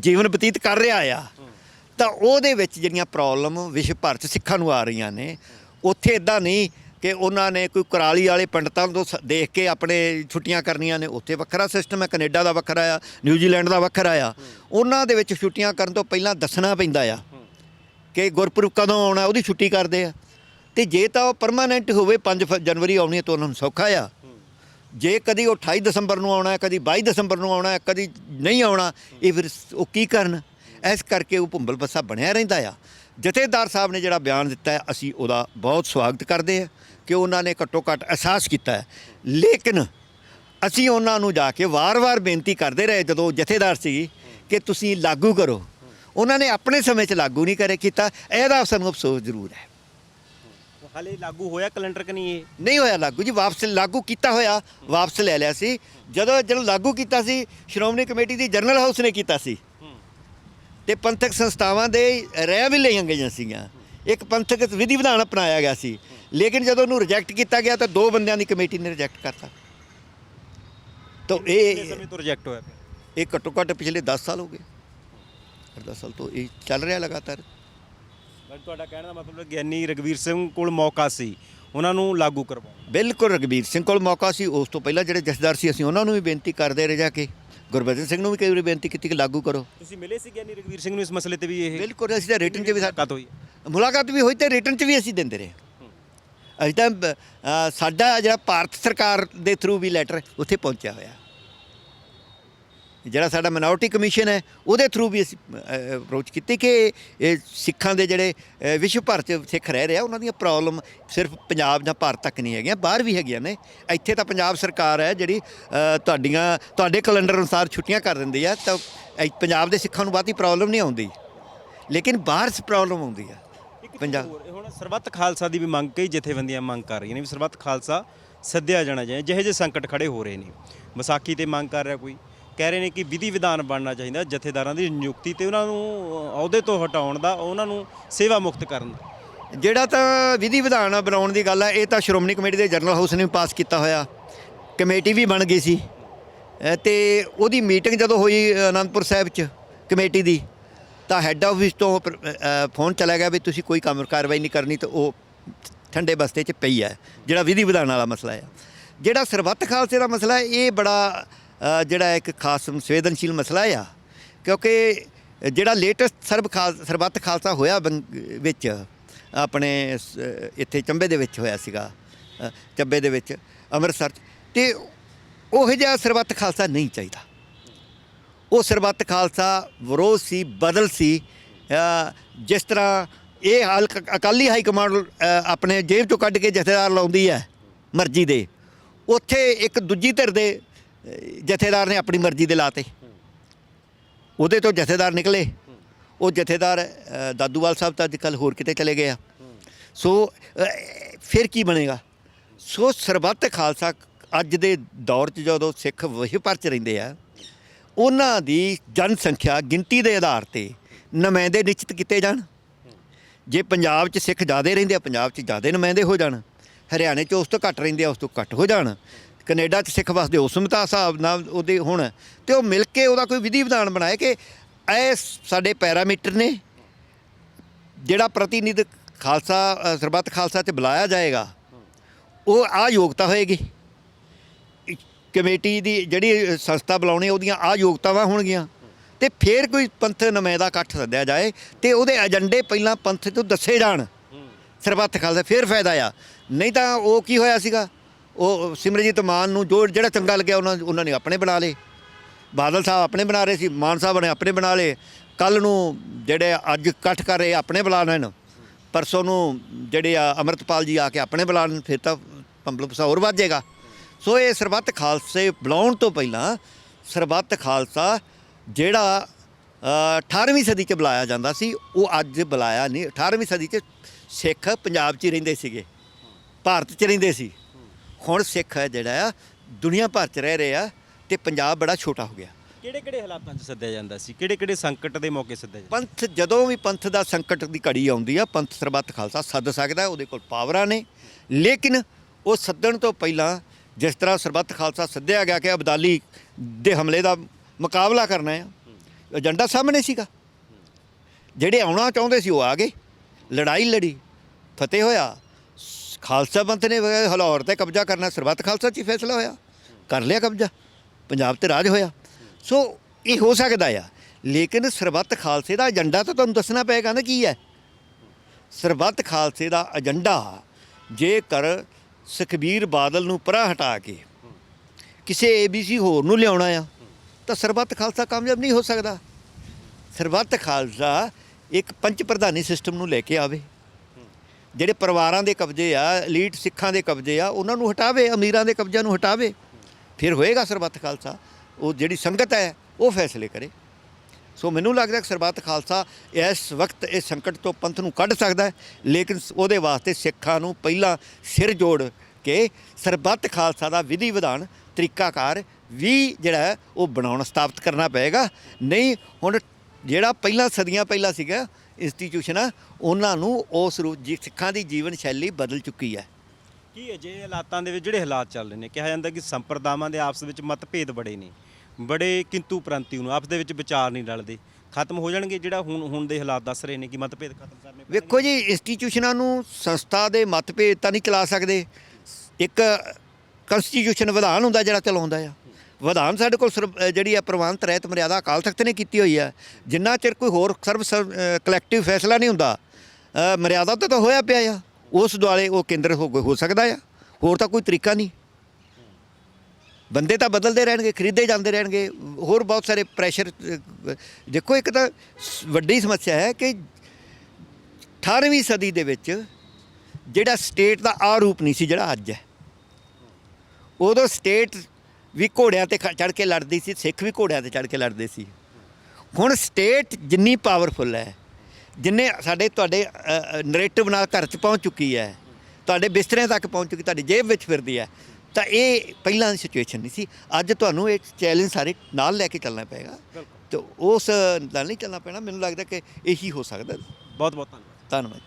ਜੀਵਨ ਬਤੀਤ ਕਰ ਰਿਹਾ ਆ, ਤਾਂ ਉਹਦੇ ਵਿੱਚ ਜਿਹੜੀਆਂ ਪ੍ਰੋਬਲਮ ਵਿਸ਼ਵ ਭਰ 'ਚ ਸਿੱਖਾਂ ਨੂੰ ਆ ਰਹੀਆਂ ਨੇ, ਉੱਥੇ ਇਦਾਂ ਨਹੀਂ ਕਿ ਉਹਨਾਂ ਨੇ ਕੋਈ ਕੁਰਾਲੀ ਵਾਲੇ ਪੰਡਤਾਂ ਤੋਂ ਸ- ਦੇਖ ਕੇ ਆਪਣੇ ਛੁੱਟੀਆਂ ਕਰਨੀਆਂ ਨੇ, ਉੱਥੇ ਵੱਖਰਾ ਸਿਸਟਮ ਹੈ, ਕੈਨੇਡਾ ਦਾ ਵੱਖਰਾ ਆ, ਨਿਊਜ਼ੀਲੈਂਡ ਦਾ ਵੱਖਰਾ ਆ। ਉਹਨਾਂ ਦੇ ਵਿੱਚ ਛੁੱਟੀਆਂ ਕਰਨ ਤੋਂ ਪਹਿਲਾਂ ਦੱਸਣਾ ਪੈਂਦਾ ਆ ਕਿ ਗੁਰਪੁਰਬ ਕਦੋਂ ਆਉਣਾ, ਉਹਦੀ ਛੁੱਟੀ ਕਰਦੇ ਆ। ਤੇ ਜੇ ਤਾਂ ਉਹ ਪਰਮਾਨੈਂਟ ਹੋਵੇ 5 ਜਨਵਰੀ ਆਉਣੀ ਹੈ ਤਾਂ ਉਹਨਾਂ ਨੂੰ ਸੌਖਾ ਆ। ਜੇ ਕਦੀ ਉਹ 28 ਦਸੰਬਰ ਨੂੰ ਆਉਣਾ ਹੈ ਕਦੀ 22 ਦਸੰਬਰ ਨੂੰ ਆਉਣਾ ਹੈ ਕਦੀ ਨਹੀਂ ਆਉਣਾ, ਇਹ ਫਿਰ ਉਹ ਕੀ ਕਰਨ? ਇਸ ਕਰਕੇ ਉਹ ਭੁੰਬਲ ਬੱਸਾ ਬਣਿਆ ਰਹਿੰਦਾ ਆ। ਜਥੇਦਾਰ ਸਾਹਿਬ ਨੇ ਜਿਹੜਾ ਬਿਆਨ ਦਿੱਤਾ ਹੈ, ਅਸੀਂ ਉਹਦਾ ਬਹੁਤ ਸਵਾਗਤ ਕਰਦੇ ਹਾਂ ਕਿ ਉਹਨਾਂ ਨੇ ਘੱਟੋ ਘੱਟ ਅਹਿਸਾਸ ਕੀਤਾ ਹੈ। ਲੇਕਿਨ ਅਸੀਂ ਉਹਨਾਂ ਨੂੰ ਜਾ ਕੇ ਵਾਰ-ਵਾਰ ਬੇਨਤੀ ਕਰਦੇ ਰਹੇ, ਜਦੋਂ ਜਥੇਦਾਰ ਸੀ ਕਿ ਤੁਸੀਂ ਲਾਗੂ ਕਰੋ। ਉਹਨਾਂ ਨੇ ਆਪਣੇ ਸਮੇਂ 'ਚ ਲਾਗੂ ਨਹੀਂ ਕਰੇ ਕੀਤਾ, ਇਹਦਾ ਸਾਨੂੰ ਅਫਸੋਸ ਜ਼ਰੂਰ ਹੈ। ਹਾਲੇ ਲਾਗੂ ਹੋਇਆ ਕੈਲੰਡਰ ਕਿ ਨਹੀਂ ਇਹ? ਨਹੀਂ ਹੋਇਆ ਲਾਗੂ ਜੀ ਵਾਪਸ ਲਾਗੂ ਕੀਤਾ ਹੋਇਆ ਵਾਪਸ ਲੈ ਲਿਆ ਸੀ। ਜਦੋਂ ਜਦੋਂ ਲਾਗੂ ਕੀਤਾ ਸੀ ਸ਼੍ਰੋਮਣੀ ਕਮੇਟੀ ਦੀ ਜਨਰਲ ਹਾਊਸ ਨੇ ਕੀਤਾ ਸੀ। ਤੇ ਪੰਥਕ ਸੰਸਥਾਵਾਂ ਦੇ ਰਹਿ ਵੀ ਲਈਆਂ ਗਈਆਂ ਸੀਗੀਆਂ। ਇੱਕ ਪੰਥਕ ਵਿਧੀ ਵਿਧਾਨ ਅਪਣਾਇਆ ਗਿਆ ਸੀ। ਲੇਕਿਨ ਜਦੋਂ ਉਹਨੂੰ ਰਿਜੈਕਟ ਕੀਤਾ ਗਿਆ ਤਾਂ ਦੋ ਬੰਦਿਆਂ ਦੀ ਕਮੇਟੀ ਨੇ ਰਿਜੈਕਟ ਕਰਤਾ। ਤਾਂ ਇਹ ਸਮੇਂ ਤੋਂ ਰਿਜੈਕਟ ਹੋਇਆ ਇਹ ਘੱਟੋ ਘੱਟ ਪਿਛਲੇ 10 ਸਾਲ ਹੋ ਗਏ। 10 ਸਾਲ ਤੋਂ ਇਹ ਚੱਲ ਰਿਹਾ ਲਗਾਤਾਰ। ਬਟ ਤੁਹਾਡਾ ਕਹਿਣ ਦਾ ਮਤਲਬ ਗਿਆਨੀ ਰਗਵੀਰ ਸਿੰਘ ਕੋਲ ਮੌਕਾ ਸੀ ਉਹਨਾਂ ਨੂੰ ਲਾਗੂ ਕਰਵਾਉਣ ਬਿਲਕੁਲ ਰਗਬੀਰ ਸਿੰਘ ਕੋਲ ਮੌਕਾ ਸੀ ਉਸ ਤੋਂ ਪਹਿਲਾਂ ਜਿਹੜੇ ਜਥੇਦਾਰ ਸੀ ਅਸੀਂ ਉਹਨਾਂ ਨੂੰ ਵੀ ਬੇਨਤੀ ਕਰਦੇ ਰਹੇ ਜਾ ਕੇ। ਗੁਰਬਚਨ ਸਿੰਘ ਨੂੰ ਵੀ ਕਈ ਵਾਰੀ ਬੇਨਤੀ ਕੀਤੀ ਕਿ ਲਾਗੂ ਕਰੋ। ਤੁਸੀਂ ਮਿਲੇ ਸੀ ਗਿਆਨੀ ਰਗਵੀਰ ਸਿੰਘ ਨੂੰ ਇਸ ਮਸਲੇ ਤੇ ਵੀ ਇਹ? ਬਿਲਕੁਲ ਅਸੀਂ ਤਾਂ ਰਿਟਰਨ 'ਚ ਵੀ ਸਾ- ਮੁਲਾਕਾਤ ਹੋਈ ਮੁਲਾਕਾਤ ਵੀ ਹੋਈ ਤੇ ਰਿਟਰਨ 'ਚ ਵੀ ਅਸੀਂ ਦਿੰਦੇ ਰਹੇ। ਅਸੀਂ ਤਾਂ ਸਾਡਾ ਜਿਹੜਾ ਭਾਰਤ ਸਰਕਾਰ ਦੇ ਥਰੂ ਵੀ ਲੈਟਰ ਉੱਥੇ ਪਹੁੰਚਿਆ ਹੋਇਆ। ਜਿਹੜਾ ਸਾਡਾ ਮਿਨੋਰਟੀ ਕਮਿਸ਼ਨ ਹੈ ਉਹਦੇ ਥਰੂ ਵੀ ਅਸੀਂ ਅਪਰੋਚ ਕੀਤੀ ਕਿ ਇਹ ਸਿੱਖਾਂ ਦੇ ਜਿਹੜੇ ਵਿਸ਼ਵ ਭਰ 'ਚ ਸਿੱਖ ਰਹਿ ਰਹੇ ਆ ਉਹਨਾਂ ਦੀਆਂ ਪ੍ਰੋਬਲਮ ਸਿਰਫ ਪੰਜਾਬ ਜਾਂ ਭਾਰਤ ਤੱਕ ਨਹੀਂ ਹੈਗੀਆਂ ਬਾਹਰ ਵੀ ਹੈਗੀਆਂ ਨੇ। ਇੱਥੇ ਤਾਂ ਪੰਜਾਬ ਸਰਕਾਰ ਹੈ ਜਿਹੜੀ ਤੁਹਾਡੀਆਂ ਤੁਹਾਡੇ ਕੈਲੰਡਰ ਅਨੁਸਾਰ ਛੁੱਟੀਆਂ ਕਰ ਦਿੰਦੀ ਆ ਤਾਂ ਪੰਜਾਬ ਦੇ ਸਿੱਖਾਂ ਨੂੰ ਬਹੁਤੀ ਪ੍ਰੋਬਲਮ ਨਹੀਂ ਆਉਂਦੀ। ਲੇਕਿਨ ਬਾਹਰ ਪ੍ਰੋਬਲਮ ਆਉਂਦੀ ਆ ਇੱਕ ਪੰਜਾਬ ਹੁਣ ਸਰਬੱਤ ਖਾਲਸਾ ਦੀ ਵੀ ਮੰਗ ਕਈ ਜਥੇਬੰਦੀਆਂ ਮੰਗ ਕਰ ਰਹੀਆਂ ਨੇ ਵੀ ਸਰਬੱਤ ਖਾਲਸਾ ਸੱਦਿਆ ਜਾਣਾ ਚਾਹੀਦਾ ਜਿਹੇ ਜਿਹੇ ਸੰਕਟ ਖੜੇ ਹੋ ਰਹੇ ਨੇ। ਵਿਸਾਖੀ ਤੇ ਮੰਗ ਕਰ ਰਿਹਾ ਕੋਈ। ਕਹਿ ਰਹੇ ਨੇ ਕਿ ਵਿਧੀ ਵਿਧਾਨ ਬਣਨਾ ਚਾਹੀਦਾ ਜਥੇਦਾਰਾਂ ਦੀ ਨਿਯੁਕਤੀ ਤੇ ਉਹਨਾਂ ਨੂੰ ਅਹੁਦੇ ਤੋਂ ਹਟਾਉਣ ਦਾ ਉਹਨਾਂ ਨੂੰ ਸੇਵਾ ਮੁਕਤ ਕਰਨ ਦਾ। ਜਿਹੜਾ ਤਾਂ ਵਿਧੀ ਵਿਧਾਨ ਬਣਾਉਣ ਦੀ ਗੱਲ ਹੈ ਇਹ ਤਾਂ ਸ਼੍ਰੋਮਣੀ ਕਮੇਟੀ ਦੇ ਜਨਰਲ ਹਾਊਸ ਨੇ ਵੀ ਪਾਸ ਕੀਤਾ ਹੋਇਆ। ਕਮੇਟੀ ਵੀ ਬਣ ਗਈ ਸੀ। ਅ, ਤੇ ਉਹਦੀ ਮੀਟਿੰਗ ਜਦੋਂ ਹੋਈ ਅਨੰਦਪੁਰ ਸਾਹਿਬ 'ਚ ਕਮੇਟੀ ਦੀ ਤਾਂ ਹੈੱਡ ਆਫਿਸ ਤੋਂ ਫੋਨ ਚਲਾ ਗਿਆ ਵੀ ਤੁਸੀਂ ਕੋਈ ਕੰਮ ਕਾਰਵਾਈ ਨਹੀਂ ਕਰਨੀ ਤਾਂ ਉਹ ਠੰਡੇ ਬਸਤੇ 'ਚ ਪਈ ਹੈ ਜਿਹੜਾ ਵਿਧੀ ਵਿਧਾਨ ਵਾਲਾ ਮਸਲਾ ਹੈ ਜਿਹੜਾ ਸਰਬੱਤ ਖਾਲਸੇ ਦਾ ਮਸਲਾ ਹੈ ਇਹ ਬੜਾ ਜਿਹੜਾ ਇੱਕ ਖਾਸ ਸੰਵੇਦਨਸ਼ੀਲ ਮਸਲਾ ਆ ਕਿਉਂਕਿ ਜਿਹੜਾ ਲੇਟੈਸਟ ਸਰਬ ਖਾਲ ਸਰਬੱਤ ਖਾਲਸਾ ਹੋਇਆ ਬੰਗ- ਵਿੱਚ ਆਪਣੇ ਇੱਥੇ ਚੰਬੇ ਦੇ ਵਿੱਚ ਹੋਇਆ ਸੀਗਾ ਅ, ਚੱਬੇ ਦੇ ਵਿੱਚ ਅੰਮ੍ਰਿਤਸਰ 'ਚ ਤੇ ਉਹ ਜਿਹਾ ਸਰਬੱਤ ਖਾਲਸਾ ਨਹੀਂ ਚਾਹੀਦਾ। ਉਹ ਸਰਬੱਤ ਖਾਲਸਾ ਵਿਰੋਧ ਸੀ ਬਦਲ ਸੀ ਜਿਸ ਤਰ੍ਹਾਂ ਇਹ ਹਾਲ ਅਕਾਲੀ ਹਾਈ ਕਮਾਂਡ ਆਪਣੇ ਜੇਬ ਤੋਂ ਕੱਢ ਕੇ ਜਥੇਦਾਰ ਲਾਉਂਦੀ ਹੈ ਮਰਜ਼ੀ ਦੇ ਉੱਥੇ ਇੱਕ ਦੂਜੀ ਧਿਰ ਦੇ ਜਥੇਦਾਰ ਨੇ ਆਪਣੀ ਮਰਜ਼ੀ ਦੇ ਲਾਤੇ। ਉਹਦੇ ਤੋਂ ਜਥੇਦਾਰ ਨਿਕਲੇ। ਉਹ ਜਥੇਦਾਰ ਦਾਦੂਵਾਲ ਸਾਹਿਬ ਤਾਂ ਅੱਜ ਕੱਲ੍ਹ ਹੋਰ ਕਿਤੇ ਚਲੇ ਗਏ ਆ। ਸੋ ਫਿਰ ਕੀ ਬਣੇਗਾ? ਸੋ ਸਰਬੱਤ ਖਾਲਸਾ ਅੱਜ ਦੇ ਦੌਰ 'ਚ ਜਦੋਂ ਸਿੱਖ ਵਿਸ਼ਵ ਭਰ 'ਚ ਰਹਿੰਦੇ ਆ, ਉਹਨਾਂ ਦੀ ਜਨਸੰਖਿਆ ਗਿਣਤੀ ਦੇ ਆਧਾਰ ਤੇ ਨੁਮਾਇੰਦੇ ਨਿਸ਼ਚਿਤ ਕੀਤੇ ਜਾਣ। ਜੇ ਪੰਜਾਬ 'ਚ ਸਿੱਖ ਜ਼ਿਆਦੇ ਰਹਿੰਦੇ ਆ, ਪੰਜਾਬ 'ਚ ਜ਼ਿਆਦੇ ਨੁਮਾਇੰਦੇ ਹੋ ਜਾਣ। ਹਰਿਆਣੇ 'ਚ ਉਸ ਤੋਂ ਘੱਟ ਰਹਿੰਦੇ ਆ, ਉਸ ਤੋਂ ਘੱਟ ਹੋ ਜਾਣ। ਕੈਨੇਡਾ 'ਚ ਸਿੱਖ ਵਸਦੇ ਉਸਮਤਾ ਹਿਸਾਬ ਨਾਲ ਉਹਦੇ ਹੁਣ, ਤੇ ਉਹ ਮਿਲ ਕੇ ਉਹਦਾ ਕੋਈ ਵਿਧੀ ਵਿਧਾਨ ਬਣਾਏ ਕਿ ਇਹ ਸਾਡੇ ਪੈਰਾਮੀਟਰ ਨੇ ਜਿਹੜਾ ਪ੍ਰਤੀਨਿਧ ਖਾਲਸਾ ਸਰਬੱਤ ਖਾਲਸਾ 'ਚ ਬੁਲਾਇਆ ਜਾਏਗਾ, ਉਹ ਆ ਯੋਗਤਾ ਹੋਏਗੀ। ਕਮੇਟੀ ਦੀ ਜਿਹੜੀ ਸੰਸਥਾ ਬੁਲਾਉਣੀ, ਉਹਦੀਆਂ ਆ ਯੋਗਤਾਵਾਂ ਹੋਣਗੀਆਂ, ਤੇ ਫਿਰ ਕੋਈ ਪੰਥ ਨੁਮਾਇੰਦਾ ਇਕੱਠ ਸੱਦਿਆ ਜਾਏ, ਤੇ ਉਹਦੇ ਏਜੰਡੇ ਪਹਿਲਾਂ ਪੰਥ ਤੋਂ ਦੱਸੇ ਜਾਣ, ਸਰਬੱਤ ਖਾਲਸਾ ਫਿਰ ਫਾਇਦਾ ਆ। ਨਹੀਂ ਤਾਂ ਉਹ ਕੀ ਹੋਇਆ ਸੀਗਾ? ਉਹ ਸਿਮਰਜੀਤ ਮਾਨ ਨੂੰ ਜੋ ਜਿਹੜਾ ਚੰਗਾ ਲੱਗਿਆ ਉਹਨਾਂ ਉਹਨਾਂ ਨੇ ਆਪਣੇ ਬਣਾ ਲਏ। ਬਾਦਲ ਸਾਹਿਬ ਆਪਣੇ ਬਣਾ ਰਹੇ ਸੀ ਮਾਨ ਸਾਹਿਬ ਨੇ ਆਪਣੇ ਬਣਾ ਲਏ। ਕੱਲ ਨੂੰ ਜਿਹੜੇ ਅੱਜ ਇਕੱਠ ਕਰ ਰਹੇ ਆਪਣੇ ਬੁਲਾ ਲੈਣ। ਪਰਸੋਂ ਨੂੰ ਜਿਹੜੇ ਆ ਅਮਰਤਪਾਲ ਜੀ ਆ ਕੇ ਆਪਣੇ ਬੁਲਾ ਲੈਣ ਫਿਰ ਤਾਂ ਪੰਬਲ ਪਸਾ ਹੋਰ ਵੱਧ ਜਾਏਗਾ ਸੋ ਇਹ ਸਰਬੱਤ ਖਾਲਸੇ ਬੁਲਾਉਣ ਤੋਂ ਪਹਿਲਾਂ ਸਰਬੱਤ ਖਾਲਸਾ ਜਿਹੜਾ ਅ, 18ਵੀਂ ਸਦੀ 'ਚ ਬੁਲਾਇਆ ਜਾਂਦਾ ਸੀ ਉਹ ਅੱਜ ਬੁਲਾਇਆ ਨਹੀਂ। 18ਵੀਂ ਸਦੀ 'ਚ ਸਿੱਖ ਪੰਜਾਬ 'ਚ ਹੀ ਰਹਿੰਦੇ ਸੀਗੇ। ਭਾਰਤ 'ਚ ਰਹਿੰਦੇ ਸੀ। ਹੁਣ ਸਿੱਖ ਹੈ ਜਿਹੜਾ ਆ ਦੁਨੀਆ ਭਰ 'ਚ ਰਹਿ ਰਹੇ ਆ ਤੇ ਪੰਜਾਬ ਬੜਾ ਛੋਟਾ ਹੋ ਗਿਆ। ਕਿਹੜੇ ਕਿਹੜੇ ਹਾਲਾਤਾਂ 'ਚ ਸੱਦਿਆ ਜਾਂਦਾ ਸੀ? ਕਿਹੜੇ ਕਿਹੜੇ ਸੰਕਟ ਦੇ ਮੌਕੇ ਸੱਦਿਆ ਜਾਂਦਾ ਪੰਥ ਜਦੋਂ ਵੀ ਪੰਥ ਦਾ ਸੰਕਟ ਦੀ ਘੜੀ ਆਉਂਦੀ ਆ ਪੰਥ ਸਰਬੱਤ ਖਾਲਸਾ ਸੱਦ ਸਕਦਾ ਉਹਦੇ ਕੋਲ ਪਾਵਰਾਂ ਨੇ। ਲੇਕਿਨ ਉਹ ਸੱਦਣ ਤੋਂ ਪਹਿਲਾਂ ਜਿਸ ਤਰ੍ਹਾਂ ਸਰਬੱਤ ਖਾਲਸਾ ਸੱਦਿਆ ਗਿਆ ਕਿ ਅਬਦਾਲੀ ਦੇ ਹਮਲੇ ਦਾ ਮੁਕਾਬਲਾ ਕਰਨਾ ਹੈ ਏਜੰਡਾ ਸਾਹਮਣੇ ਸੀਗਾ। ਜਿਹੜੇ ਆਉਣਾ ਚਾਹੁੰਦੇ ਸੀ ਉਹ ਆ ਗਏ। ਲੜਾਈ ਲੜੀ ਫਤਿਹ ਹੋਇਆ ਖਾਲਸਾ ਪੰਥ ਨੇ ਹਲੌਰ ਤੇ ਕਬਜ਼ਾ ਕਰਨਾ, ਸਰਬੱਤ ਖਾਲਸਾ 'ਚ ਹੀ ਫੈਸਲਾ ਹੋਇਆ। ਕਰ ਲਿਆ ਕਬਜ਼ਾ। ਪੰਜਾਬ ਤੇ ਰਾਜ ਹੋਇਆ। ਸੋ ਇਹ ਹੋ ਸਕਦਾ ਆ। ਲੇਕਿਨ ਸਰਬੱਤ ਖਾਲਸੇ ਦਾ ਏਜੰਡਾ ਤਾਂ ਤੁਹਾਨੂੰ ਦੱਸਣਾ ਪਏਗਾ ਨਾ ਕੀ ਹੈ। ਸਰਬੱਤ ਖਾਲਸੇ ਦਾ ਏਜੰਡਾ ਜੇਕਰ ਸੁਖਬੀਰ ਬਾਦਲ ਨੂੰ ਪਰਾਂ ਹਟਾ ਕੇ ਕਿਸੇ ਏਬੀਸੀ ਹੋਰ ਨੂੰ ਲਿਆਉਣਾ ਆ, ਤਾਂ ਸਰਬੱਤ ਖਾਲਸਾ ਕਾਮਯਾਬ ਨਹੀਂ ਹੋ ਸਕਦਾ। ਸਰਬੱਤ ਖਾਲਸਾ ਇੱਕ ਪੰਚ ਪ੍ਰਧਾਨੀ ਸਿਸਟਮ ਨੂੰ ਲੈ ਕੇ ਆਵੇ। ਜਿਹੜੇ ਪਰਿਵਾਰਾਂ ਦੇ ਕਬਜ਼ੇ ਆ 엘ੀਟ ਸਿੱਖਾਂ ਦੇ ਕਬਜ਼ੇ ਆ, ਉਹਨਾਂ ਨੂੰ ਹਟਾਵੇ, ਅਮੀਰਾਂ ਦੇ ਕਬਜ਼ਿਆਂ ਨੂੰ ਹਟਾਵੇ। ਫਿਰ ਹੋਏਗਾ ਸਰਬੱਤ ਖਾਲਸਾ। ਉਹ ਜਿਹੜੀ ਸੰਗਤ ਹੈ, ਉਹ ਫੈਸਲੇ ਕਰੇ। ਸੋ ਮੈਨੂੰ ਲੱਗਦਾ ਕਿ ਸਰਬੱਤ ਖਾਲਸਾ ਇਸ ਵਕਤ ਇਸ ਸੰਕਟ ਤੋਂ ਪੰਥ ਨੂੰ ਕੱਢ ਸਕਦਾ ਲੇਕਿਨ ਉਹਦੇ ਵਾਸਤੇ ਸਿੱਖਾਂ ਨੂੰ ਪਹਿਲਾਂ ਸਿਰ ਜੋੜ ਕੇ ਸਰਬੱਤ ਖਾਲਸਾ ਦਾ ਵਿਧੀ ਵਿਧਾਨ, ਤਰੀਕਾਕਾਰ ਵੀ ਜਿਹੜਾ ਉਹ ਬਣਾਉਣ ਸਥਾਪਿਤ ਕਰਨਾ ਪਏਗਾ। ਨਹੀਂ, ਹੁਣ ਜਿਹੜਾ ਪਹਿਲਾਂ ਸਦੀਆਂ ਪਹਿਲਾਂ ਸੀਗਾ ਇੰਸਟੀਟਿਊਸ਼ਨ ਆ ਉਹਨਾਂ ਨੂੰ ਉਸ ਰੂਪ ਜੀ ਸਿੱਖਾਂ ਦੀ ਜੀਵਨ ਸ਼ੈਲੀ ਬਦਲ ਚੁੱਕੀ ਹੈ। ਕੀ ਅਜਿਹੇ ਹਾਲਾਤਾਂ ਦੇ ਵਿੱਚ ਜਿਹੜੇ ਹਾਲਾਤ ਚੱਲ ਰਹੇ ਨੇ ਕਿਹਾ ਜਾਂਦਾ ਕਿ ਸੰਪਰਦਾਵਾਂ ਦੇ ਆਪਸ ਵਿੱਚ ਮਤਭੇਦ ਬੜੇ ਨੇ ਬੜੇ ਕਿੰਤੂ ਪ੍ਰੰਤੂ ਨੂੰ ਆਪਸ ਦੇ ਵਿੱਚ ਵਿਚਾਰ ਨਹੀਂ ਰਲਦੇ ਖਤਮ ਹੋ ਜਾਣਗੇ ਜਿਹੜਾ ਹੁਣ ਹੁਣ ਦੇ ਹਾਲਾਤ ਦੱਸ ਰਹੇ ਨੇ ਕਿ ਮਤਭੇਦ ਖਤਮ ਕਰਨੇ ਪੈਣਗੇ। ਵੇਖੋ ਜੀ ਇੰਸਟੀਟਿਊਸ਼ਨਾਂ ਨੂੰ ਸੰਸਥਾ ਦੇ ਮਤਭੇਦ ਤਾਂ ਨਹੀਂ ਚਲਾ ਸਕਦੇ। ਇੱਕ ਕਨਸਟੀਟਿਊਸ਼ਨ ਵਿਧਾਨ ਹੁੰਦਾ ਜਿਹੜਾ ਚਲਾਉਂਦਾ ਆ। ਵਿਧਾਨ ਸਾਡੇ ਕੋਲ ਸਰਬ- ਜਿਹੜੀ ਆ ਪ੍ਰਵਾਨਤ ਰਹਿਤ ਮਰਿਆਦਾ ਅਕਾਲ ਤਖਤ ਨੇ ਕੀਤੀ ਹੋਈ ਹੈ ਜਿੰਨਾ ਚਿਰ ਕੋਈ ਹੋਰ ਸਰਵ ਕਲੈਕਟਿਵ ਫੈਸਲਾ ਨਹੀਂ ਹੁੰਦਾ ਮਰਿਆਦਾ ਤਾਂ ਹੋਇਆ ਪਿਆ ਆ। ਉਸ ਦੁਆਲੇ ਉਹ ਕੇਂਦਰ ਹੋ ਹੋ ਸਕਦਾ ਆ। ਹੋਰ ਤਾਂ ਕੋਈ ਤਰੀਕਾ ਨਹੀਂ। ਬੰਦੇ ਤਾਂ ਬਦਲਦੇ ਰਹਿਣਗੇ, ਖਰੀਦੇ ਜਾਂਦੇ ਰਹਿਣਗੇ। ਹੋਰ ਬਹੁਤ ਸਾਰੇ ਪ੍ਰੈਸ਼ਰ ਦੇਖੋ ਇੱਕ ਤਾਂ ਵੱਡੀ ਸਮੱਸਿਆ ਹੈ ਕਿ 18ਵੀਂ ਸਦੀ ਦੇ ਵਿੱਚ ਜਿਹੜਾ ਸਟੇਟ ਦਾ ਆ ਰੂਪ ਨਹੀਂ ਸੀ ਜਿਹੜਾ ਅੱਜ ਹੈ। ਉਦੋਂ ਸਟੇਟ ਵੀ ਘੋੜਿਆਂ ਤੇ ਚੜ ਕੇ ਲੜਦੀ ਸੀ ਸਿੱਖ ਵੀ ਘੋੜਿਆਂ ਤੇ ਚੜ ਕੇ ਲੜਦੇ ਸੀ। ਹੁਣ ਸਟੇਟ ਜਿੰਨੀ ਪਾਵਰਫੁਲ ਹੈ ਜਿੰਨੇ ਸਾਡੇ ਤੁਹਾਡੇ ਨਰੇਟਿਵ ਨਾਲ ਘਰ 'ਚ ਪਹੁੰਚ ਚੁੱਕੀ ਹੈ ਤੁਹਾਡੇ ਬਿਸਤਰਿਆਂ ਤੱਕ ਪਹੁੰਚ ਚੁੱਕੀ ਤੁਹਾਡੀ ਜੇਬ ਵਿੱਚ ਫਿਰਦੀ ਹੈ ਤਾਂ ਇਹ ਪਹਿਲਾਂ ਦੀ ਸਿਚੁਏਸ਼ਨ ਨਹੀਂ ਸੀ। ਅੱਜ ਤੁਹਾਨੂੰ ਇਹ ਚੈਲੰਜ ਸਾਰੇ ਨਾਲ ਲੈ ਕੇ ਚੱਲਣਾ ਪਏਗਾ। ਤੇ ਉਸ ਨਾਲ ਨਹੀਂ ਚੱਲਣਾ ਪੈਣਾ ਮੈਨੂੰ ਲੱਗਦਾ ਕਿ ਇਹੀ ਹੋ ਸਕਦਾ। ਬਹੁਤ ਬਹੁਤ ਧੰਨਵਾਦ। ਧੰਨਵਾਦ।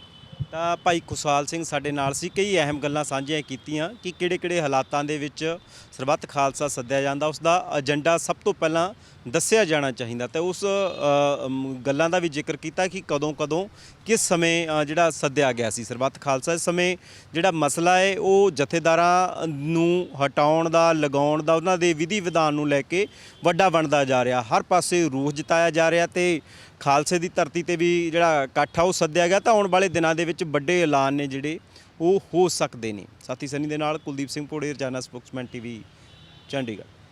ਤਾਂ ਭਾਈ ਖੁਸ਼ਹਾਲ ਸਿੰਘ ਸਾਡੇ ਨਾਲ ਸੀ, ਕਈ ਅਹਿਮ ਗੱਲਾਂ ਸਾਂਝੀਆਂ ਕੀਤੀਆਂ ਕਿ ਕਿਹੜੇ-ਕਿਹੜੇ ਹਾਲਾਤਾਂ ਦੇ ਵਿੱਚ ਸਰਬੱਤ ਖਾਲਸਾ ਸੱਦਿਆ ਜਾਂਦਾ, ਉਸ ਦਾ ਏਜੰਡਾ ਸਭ ਤੋਂ ਪਹਿਲਾਂ ਦੱਸਿਆ ਜਾਣਾ ਚਾਹੀਦਾ ਤੇ ਉਸ ਗੱਲਾਂ ਦਾ ਵੀ ਜ਼ਿਕਰ ਕੀਤਾ ਕਿ ਕਦੋਂ-ਕਦੋਂ, ਕਿਸ ਸਮੇਂ ਜਿਹੜਾ ਸੱਦਿਆ ਗਿਆ ਸੀ ਸਰਬੱਤ ਖਾਲਸਾ, ਇਸ ਸਮੇਂ ਜਿਹੜਾ ਮਸਲਾ ਹੈ ਉਹ ਜਥੇਦਾਰਾਂ ਨੂੰ ਹਟਾਉਣ ਦਾ, ਲਗਾਉਣ ਦਾ, ਉਹਨਾਂ ਦੇ ਵਿਧੀ ਵਿਧਾਨ ਨੂੰ ਲੈ ਕੇ ਵੱਡਾ ਬਣਦਾ ਜਾ ਰਿਹਾ, ਹਰ ਪਾਸੇ ਰੂਹ ਜਤਾਇਆ ਜਾ ਰਿਹਾ ਤੇ ਖਾਲਸੇ ਦੀ ਧਰਤੀ ਤੇ ਵੀ ਜਿਹੜਾ ਇਕੱਠ ਆ, ਉਹ ਸੱਦਿਆ ਗਿਆ ਤਾਂ ਆਉਣ ਵਾਲੇ ਦਿਨਾਂ ਦੇ ਵਿੱਚ ਵੱਡੇ ਐਲਾਨ ਨੇ ਜਿਹੜੇ, ਉਹ ਹੋ ਸਕਦੇ ਨੇ। ਸਾਥੀ, ਸਨੀ ਦੇ ਨਾਲ ਕੁਲਦੀਪ ਸਿੰਘ ਪੋੜੇ ਰਜਾਨਾ ਸਪੋਕਸਮੈਨ ਟੀਵੀ, ਚੰਡੀਗੜ੍ਹ।